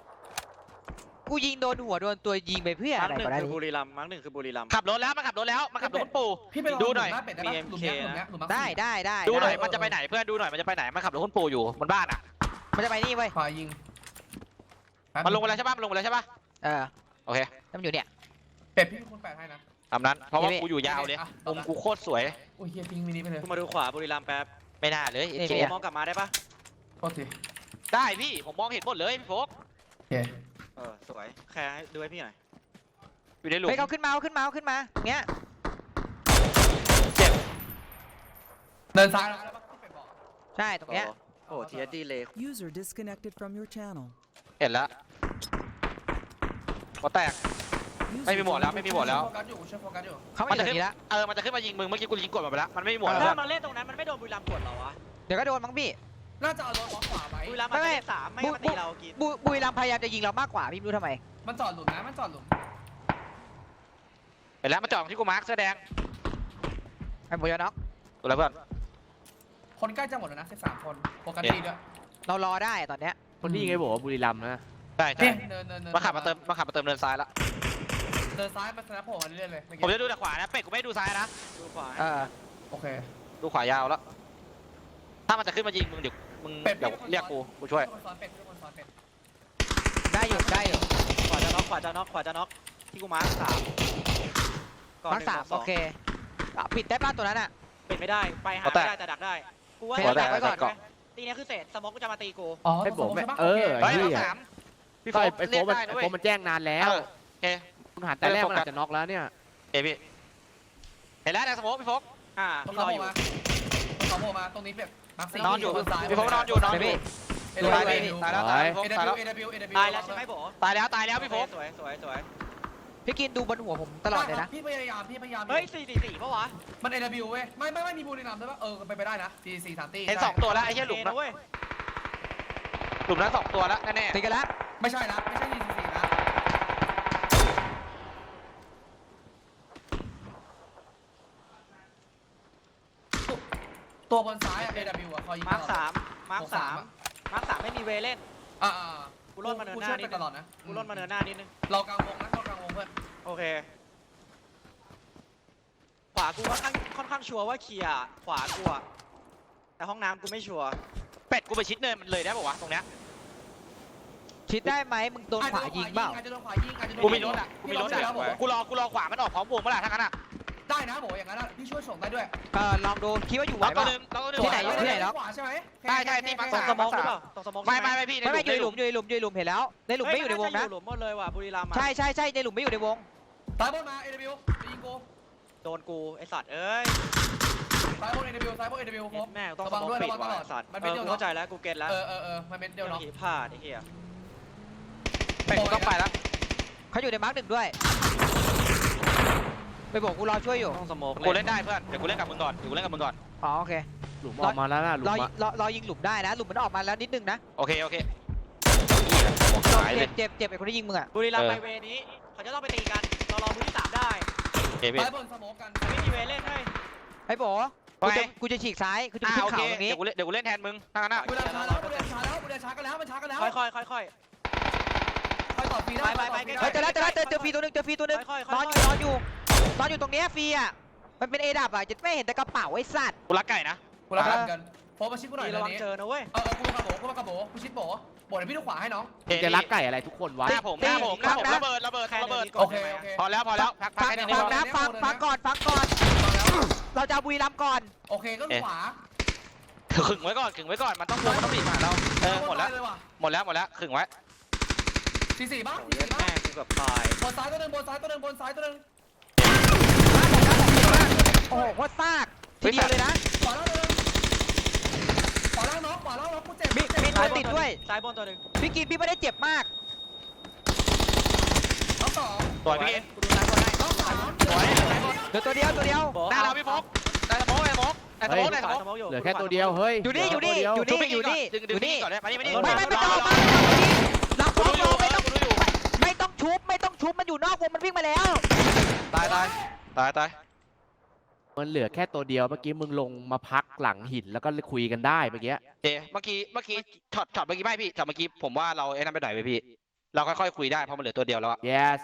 C: กูยิงโดนหัวโดนตัวยิงไปเพื่อ
E: มา
C: อะ
E: ร์ค
C: ไร
E: หนึ่ง
C: ก็ได้
E: คือบุรีรัมย์มาร์คหนึ่งคือบุรีรัมย์
A: ๆขับรถแล้วมันขับรถแล้วมันขับรถคุณปู่
B: พี่ไปลอง
A: ดูหน่อย
B: ลุมน้าเป็ดได้ปะ
E: มี
B: หลุมเนี้ย
E: MK
B: หลุมเนี้ยหลุมมาร์ค
C: ได้
B: สี่
C: ได้ได้
A: ดูหน่อย
C: ได้
A: มันจะไปไหนเพื่อนดูหน่อยมันจะไปไหนมันขับรถคุณปู่อยู่บนบ้านอะ
C: มันจะไปนี่เว้ย
B: ขวายิงแป๊บ
A: มันลงไปแล้วใช่ปะมันลงไปแล้วใช่ปะ
C: เออ
A: โอเค
C: แล้วมันอยู่เนี่ย
B: เป็ดพี่เป็นคนแปดให้นะ
A: ตามนั้นเพราะว่า
C: พี่
A: กูอยู่ยาวเลย
B: อะ
A: มุมกูโคตรสวย
B: โอ้ยเฮียปิงมินิไปเลย
E: กูมาดูขวาบุรีรัมย์แป๊บ
A: ไม่น่าเลย
C: นี่
A: เอ
C: พี่
A: เจ
E: มองกลับมาได้ปะ
B: โทษที
A: ได้พี่ผมมองเห็นหมดเลยพี่โฟก
B: โอเค
E: เออ สวย แค่ให้ดูให้พี่หน่อย
A: อยู่ในหลุม
C: เฮ้ยเขาขึ้นมาเขาขึ้นมาเขาขึ้นมาตรงเนี้ย
B: เดินซ้ายแล้วปะที่เป็ดบอก
C: ใช่ตรงเนี้ย
E: โอ้ทีเอสดีเลย
F: User disconnected from your channel.
A: เห็นแล้วหัวแตก
F: User
A: ไม่มีหมวดแล้ว
F: joined
A: ไม่
F: your
A: มีหมวดแล้ว
B: โฟกัสอยู่ช่วยโฟกัสอยู่
C: เขา
A: มั
C: ไม่
A: น
C: อ
A: จะ
C: ยู่
A: ขึ้น
C: นี่ละ
A: เออมันจะขึ้นมายิงมึงเมื่อกี้กูยิงกดมันไปแล้วมันไม่มีหมวดแล้ว
E: ถ้ามาเล่นตรงนั้นมันไม่โดนบุรีรัมย์กดเหรอวะ
C: เดี๋ยวก็โดนมั้งพี่
B: น่าจะเอารถมองขวาไว้
E: บุรีรัมย์มัน
C: ไม่
E: ไม่ได้สามไม่งั้นมัน
C: บุ
E: ตีเรากิน
C: บุบุรีรัมย์พยายามจะยิงเรามากกว่าพี่ไม่รู้ทำไม
B: มันจอดหลุมนะ มันจอดหลุม
A: เห็นแล้วมาจ่องที่กูมาร์คเสื้อแดง
C: ไอ้หมูยอน็อก
A: ตัวแล้วเพื่อน
B: คนใกล้จะหมดแล้วนะสิบสามคนโฟกัสดีด้วย
C: เรารอได้ตอนเนี้ย
D: คนที่ยิงไอ้บอกว่าบุรีรัมย์นะ
A: ใช่ใช่
B: เดินเดินเดิน
A: มาขับมาเติมมาขับมาเติมเดินซ้ายละ
B: เดินซ้ายมาสแนปโผล่มาเรื่อยๆเลยเมื่อ
A: ผม
B: กี้
A: จะดูแต่ขวานะเป็ดกูไม่ดูซ้ายนะ
E: ดูขวา
C: เออ
B: โอเค
A: ดูขวายาวแล้ว ถ้ามันจะขึ้นมายิงมึงเดี๋ยวมึง
B: เป็ด
A: เดี๋ยวเรียกกูกูช่วย
B: คนซ้อนเป็ดคนซ้อนเป็ด
C: ได้อยู่ได้อยู่
E: ขวาจะน็อกขวาจะน็อกขวาจะน็อกที่กูมาร์คสามก่อน
C: มาร์ค
E: หนึ่ง
C: สาม
E: ส
C: โอ
E: อง
C: เคอะปิดได้ป้าตัวนั้นอะ
E: ปิดไม่ได้ ไปหา
A: เอาแต่
E: ไม่ได้แต่ดักได้ กูว่า
C: ให้
E: ตี
C: ดักไว้ก่อน
E: ตีเนี้ยคือเศษสมองกูจะมาตีกู
B: อ๋อ
D: ไอ้บอก
B: ตรง
D: แม่
B: ใช่ปะ
D: เออ
B: โค
A: เฮ้ย
D: เหี้
A: เรา
D: ย
A: สามพี่
D: ก็
A: โฟ
D: ไอ้
A: ก
D: ไอ้
A: เรี
D: โฟ
A: ยก
D: มัน
A: ได้นะ
D: ไอ้
A: เว้
D: โฟ
A: ย
D: มันแจ้งนานแล้ว
A: เออโอเค
D: คุณหาแต่แรก
A: เออ
D: มันอาจจะน็อกแล้วเนี่ย
A: โอเคพี่เห็นแล้วในสโมกพี่โฟก
E: อ่า
B: ตรง
E: พี่ร
B: เขา
E: อ
B: โผ
E: อยู่
B: ล่มาตรงเขาโผล่มาตรงนี้เป็ด มาร์คสี่
A: นอนอยู่
B: คนซ้าย
A: พี่โฟกนอนอยู่นอนอยู่
B: เอ
A: ตาย
B: เด
A: พี่
B: บิว
A: ตายแล้วตายแล้วพี่โฟก
B: เอ
A: ตายแล้ว
B: เดบิวเอเดบิว
E: ตายแล้วใช่ไหมโบ
A: ตายแล้วตายแล้วพี่โฟก
E: สวยสวยสวย
C: พี่กินดูบนหัวผมตลอดเลยนะ
B: พี่พยายามพี่พยายาม
E: เฮ้ยสี่สี่สี่ปะวะ
B: มันเอเดบิวเว้ย ไม่ไม่ไม่มีบุรีรัมย์ด้วยปะเออไปไปได้นะสี่สี่สามตี
A: เห็นสองตัวแล้วไอ้เหี้ยหลุม
E: เอ
A: นะ
E: นะเว้ย
A: หลุมนั้นสองตัวแล้วแน่
C: ตีกันแล้ว
B: ไม่ใช่นะไม่ใช่สี่สี่นะ ตัวบนซ้ายอะเอเดบิวอะคอยยิง
E: มาร์คสามมาร์ค
B: หก
E: สาม มาร์คสามไม่มีเวเล่น
B: อ่าอ่า
E: กูล่นมาเนินหน้านิด
B: ต
E: นึง
B: ลอดนะ
E: กูล่นมาเนินหน้านิดนึง
B: เรากลางวงนะเรากลางวงเพื่อน
E: โอเค ขวากูค่อนข้างค่อนข้างชัวร์ว่าเคลียร์ขวากูอะแต่ห้องน้ำกูไม่ชัวร์
A: ๆเป็ดกูไปชิดเนินมันเลยได้ป่าวะตรงเนี้ย
C: ชิดได้ไหมมึงโดนขวายิงเปล่า
B: อาจจะโดนขวายิงอาจจะโดน
A: กูมีรถอะกูมีรถ
B: พี่
A: อะ
B: บก
A: กูรอกูรอขวามันออกพร้อมวงเมื่อไหร่ทั้งนั้นอะ
B: ได้นะโบอย่างนั้นอะพี่ช่วยส่งได้ด้วย
C: เออลองดูคิดว่าอยู่ไหว
A: เราตัว
C: ป่ะ
A: หนึงเราตัวหนึง
C: ที่ไหน
A: เราตัว
C: ที่
A: ห
C: ไหน
A: นึ่ง
C: แล้ว
B: ขวาใช่ไหม
A: ใช่ใช่ที่ปัก
E: ตร
A: สาง
E: สมองห
A: ปั
E: รื
A: ก
E: อ
A: สาม
E: เปล่าตรงสมอง
A: ไม่
E: ใช่
A: ไม่
E: ห
A: ไม่พี่ใน
C: ไม่
A: หลุ
C: ไม่
A: ม
C: อยู่ในหลุมอยู่ในหลุมอยู่ในหลุมเห็นแล้ว ในหลุมไม่อยู่ในวงนะา
E: จอยู่หลุมหมดเลยว่ะบุรีรัมย์อะ
C: ใช่ใช่ใช่ในหลุมไม่อยู่ในวง
B: ซ้ายบนมาเอเดบิวยิงกู
E: โดนกูไอสัตว์เอ้ย
B: ซ้ายบนเอเดบิวซ้ายบนเอเดบิวครบ
E: แม่งต้อง
B: ระวังด้วย
E: ปิด
B: ระวัง
E: ว่ะ
B: ตลอด
E: ไอ้สัตว์
B: มัน
E: เอ
B: เป็น
E: อ
B: เดียว
E: กู
B: เนาะ
E: เข้าใจแล้วกูเก็ตแล้ว
B: เออเออเออมันเป็นเดียว
E: เรื่อง
B: เนาะ
E: ผีพลาดไอ้เหี้ย
A: เป็ดกูต้องไปแล้ว
C: เขาอยู่ในมาร์กหนึ่งด้วย ไปบอกกูรอช่วยอยู่
E: ต้องสโมก
A: กูเล่นได้เพื่อน เดี๋ยวกูเล่นกับมึงก่อนเดี๋ยวกูเล่นกับมึงก่อน
C: อ๋อโอเค
D: หลุมออกมาแล้วนะหลุ
C: รอ
D: มอะ
C: รอรอยิงหลุมได้นะ หลุมมันออกมาแล้วนิดนึงนะ
A: โอเคโอเคหัวหายเล
C: เจ็
A: ย
C: บเจ็บเจ็บไอ้คนที่ยิงมึงอะ
E: บุรีรัมย์
A: เอ
E: ไป
A: อ
E: เวนี้ เขาจะต้องไปตีกันเรารอมือที่สามได้
A: โอเคพี่
B: ซ้ายบนสโมกกัน
E: ไม่มีเวเล่นให้ย
C: ไอ้โบ
A: ว่า
C: กู
A: ไง
C: จะกูจะฉีกซ้าย กูจะ
A: อ่า
C: ขึ้น
A: โอเค
C: เขาตรงนี้
A: เดี๋ยวกูเล่นเดี๋ยวกูเล่นแทนมึงทั้งนั้นอะ
B: บุรีรัมย์ช้าแล้วบุรีรัมย์ช้าแล้วบุรีรัมย์ช้ากันแล้วมันช้ากันแล้ว
E: ค่อยๆค่อยๆค่อย
B: ค่อยต่อฟรีได้
E: ไปไปไป
C: เฮ้ยเจอแล้วเจอแล้วเจอเจอฟรีตัวหนึงเจอฟรีตัวหนึง
E: ค่อยๆ
C: น
E: ค่
C: อ
E: อน
C: อ
E: ๆ
C: ยู่นอนอยู่ นอนอยู่ตรงเนี้ยฟรีอะ มันเป็นเอดับอะจะไม่เห็นแต่กระเป๋าไอ้สัตว์
A: กูรักไก่นะ
B: กูรับกันโฟมาชิดกูหน่อย
E: มี
B: เดี๋
E: ระ
B: ยว
E: วัง
B: นี้
E: เจอนะเว้ย
B: เออเออกูมากระโบกูมากระโบกูชิดโบโบเดี๋ยวพี่ดูขวาให้น้อง
A: เฮ้ย
D: จะรักไก่อะไรทุกคนวะ
A: หน้าผมหน้าผมหน้าผมระเบิดระเบิดระเบิด
B: โอเคโอเค
A: พอแล้วพอแล้วพักพัก
C: ฟัง
A: แค่นี้
C: ฟั
A: พ
C: ง
A: อ
C: นะฟังฟังก่อนฟังก่อน เราจะเอาบุรีรัมย์ก่อน
B: โอเคก็ขวา
A: ขึงไว้ก่อนขึงไว้ก่อนมันต้องลงมันต้องปิดมาเราเออหมดแล้ว
B: เลยว่ะ
A: หมดแล้วหมดแล้วขึงไว้
B: สี่สี่บ้าง
E: โอ้
B: สี่
E: ย
B: สี่บ้า
E: แม่
B: ง
E: กูเกือบตาย
B: บนซ้ายตัวหนึ่งบนซ้ายตัวหนึ่งบนซ้ายตัวหนึ่ง
C: โอ้โหโคตรซากทีเดียวเลยนะ
B: ขวาล่างตัวหนึ่งขวาล่างน้องขวาล่างน้องกูเจ็บ
C: มีมีตัวติดด้วย
E: ซ้ายบนตัวหนึ่ง
C: พี่กินพี่ไม่ได้เจ็บมาก
B: น้องสอง
A: ตัวพี่กิน
E: กูดูซ้ายบนให้
B: น้องสาม
A: สวย
C: เดี๋ยวตัวเดียวตัวเดียว
E: โบ๊ะ
A: หน้าเราพี่ฟกนายสมองนายสมองนายสมองนายสมอง
E: สมองอยู่
D: เหลือแค่ตัวเดียวเฮ้ย
C: อยู่นี่อยู่นี่
D: เหลื
C: อยู่
D: แค่ตัวเดีว
C: นี่อยู่นี่
A: ดึง
C: อ
A: ดึง
C: ยู่
A: นี่
C: นี่
A: ก่อนได้มานี่มานี่
C: ไม่ไม่ไม่ต้องมาหลับ
A: กู
C: ท้อง
A: รู้อยู่
C: ไม่ต้อง
A: กูรู้อยู่
C: ไม่ต้องชุบไม่ต้องชุบมันอยู่นอกวงมันวิ่งมาแล้ว
A: ตายตายตายตาย
D: มันเหลือแค่ตัวเดียวเมื่อกี้มึงลงมาพักหลังหินแล้วก็คุยกันได้เมื่อกี้
A: เอ๊ะเมื่อกี้เมื่อกี้ช็อตช็อตเมื่อกี้ไม่พี่ช็อตเมื่อกี้ผมว่าเราไอ้นั่นไปหน่อยไปพี่ เราค่อยๆคุยได้เพราะมันเหลือตัวเดียวแล้วอะ
D: yes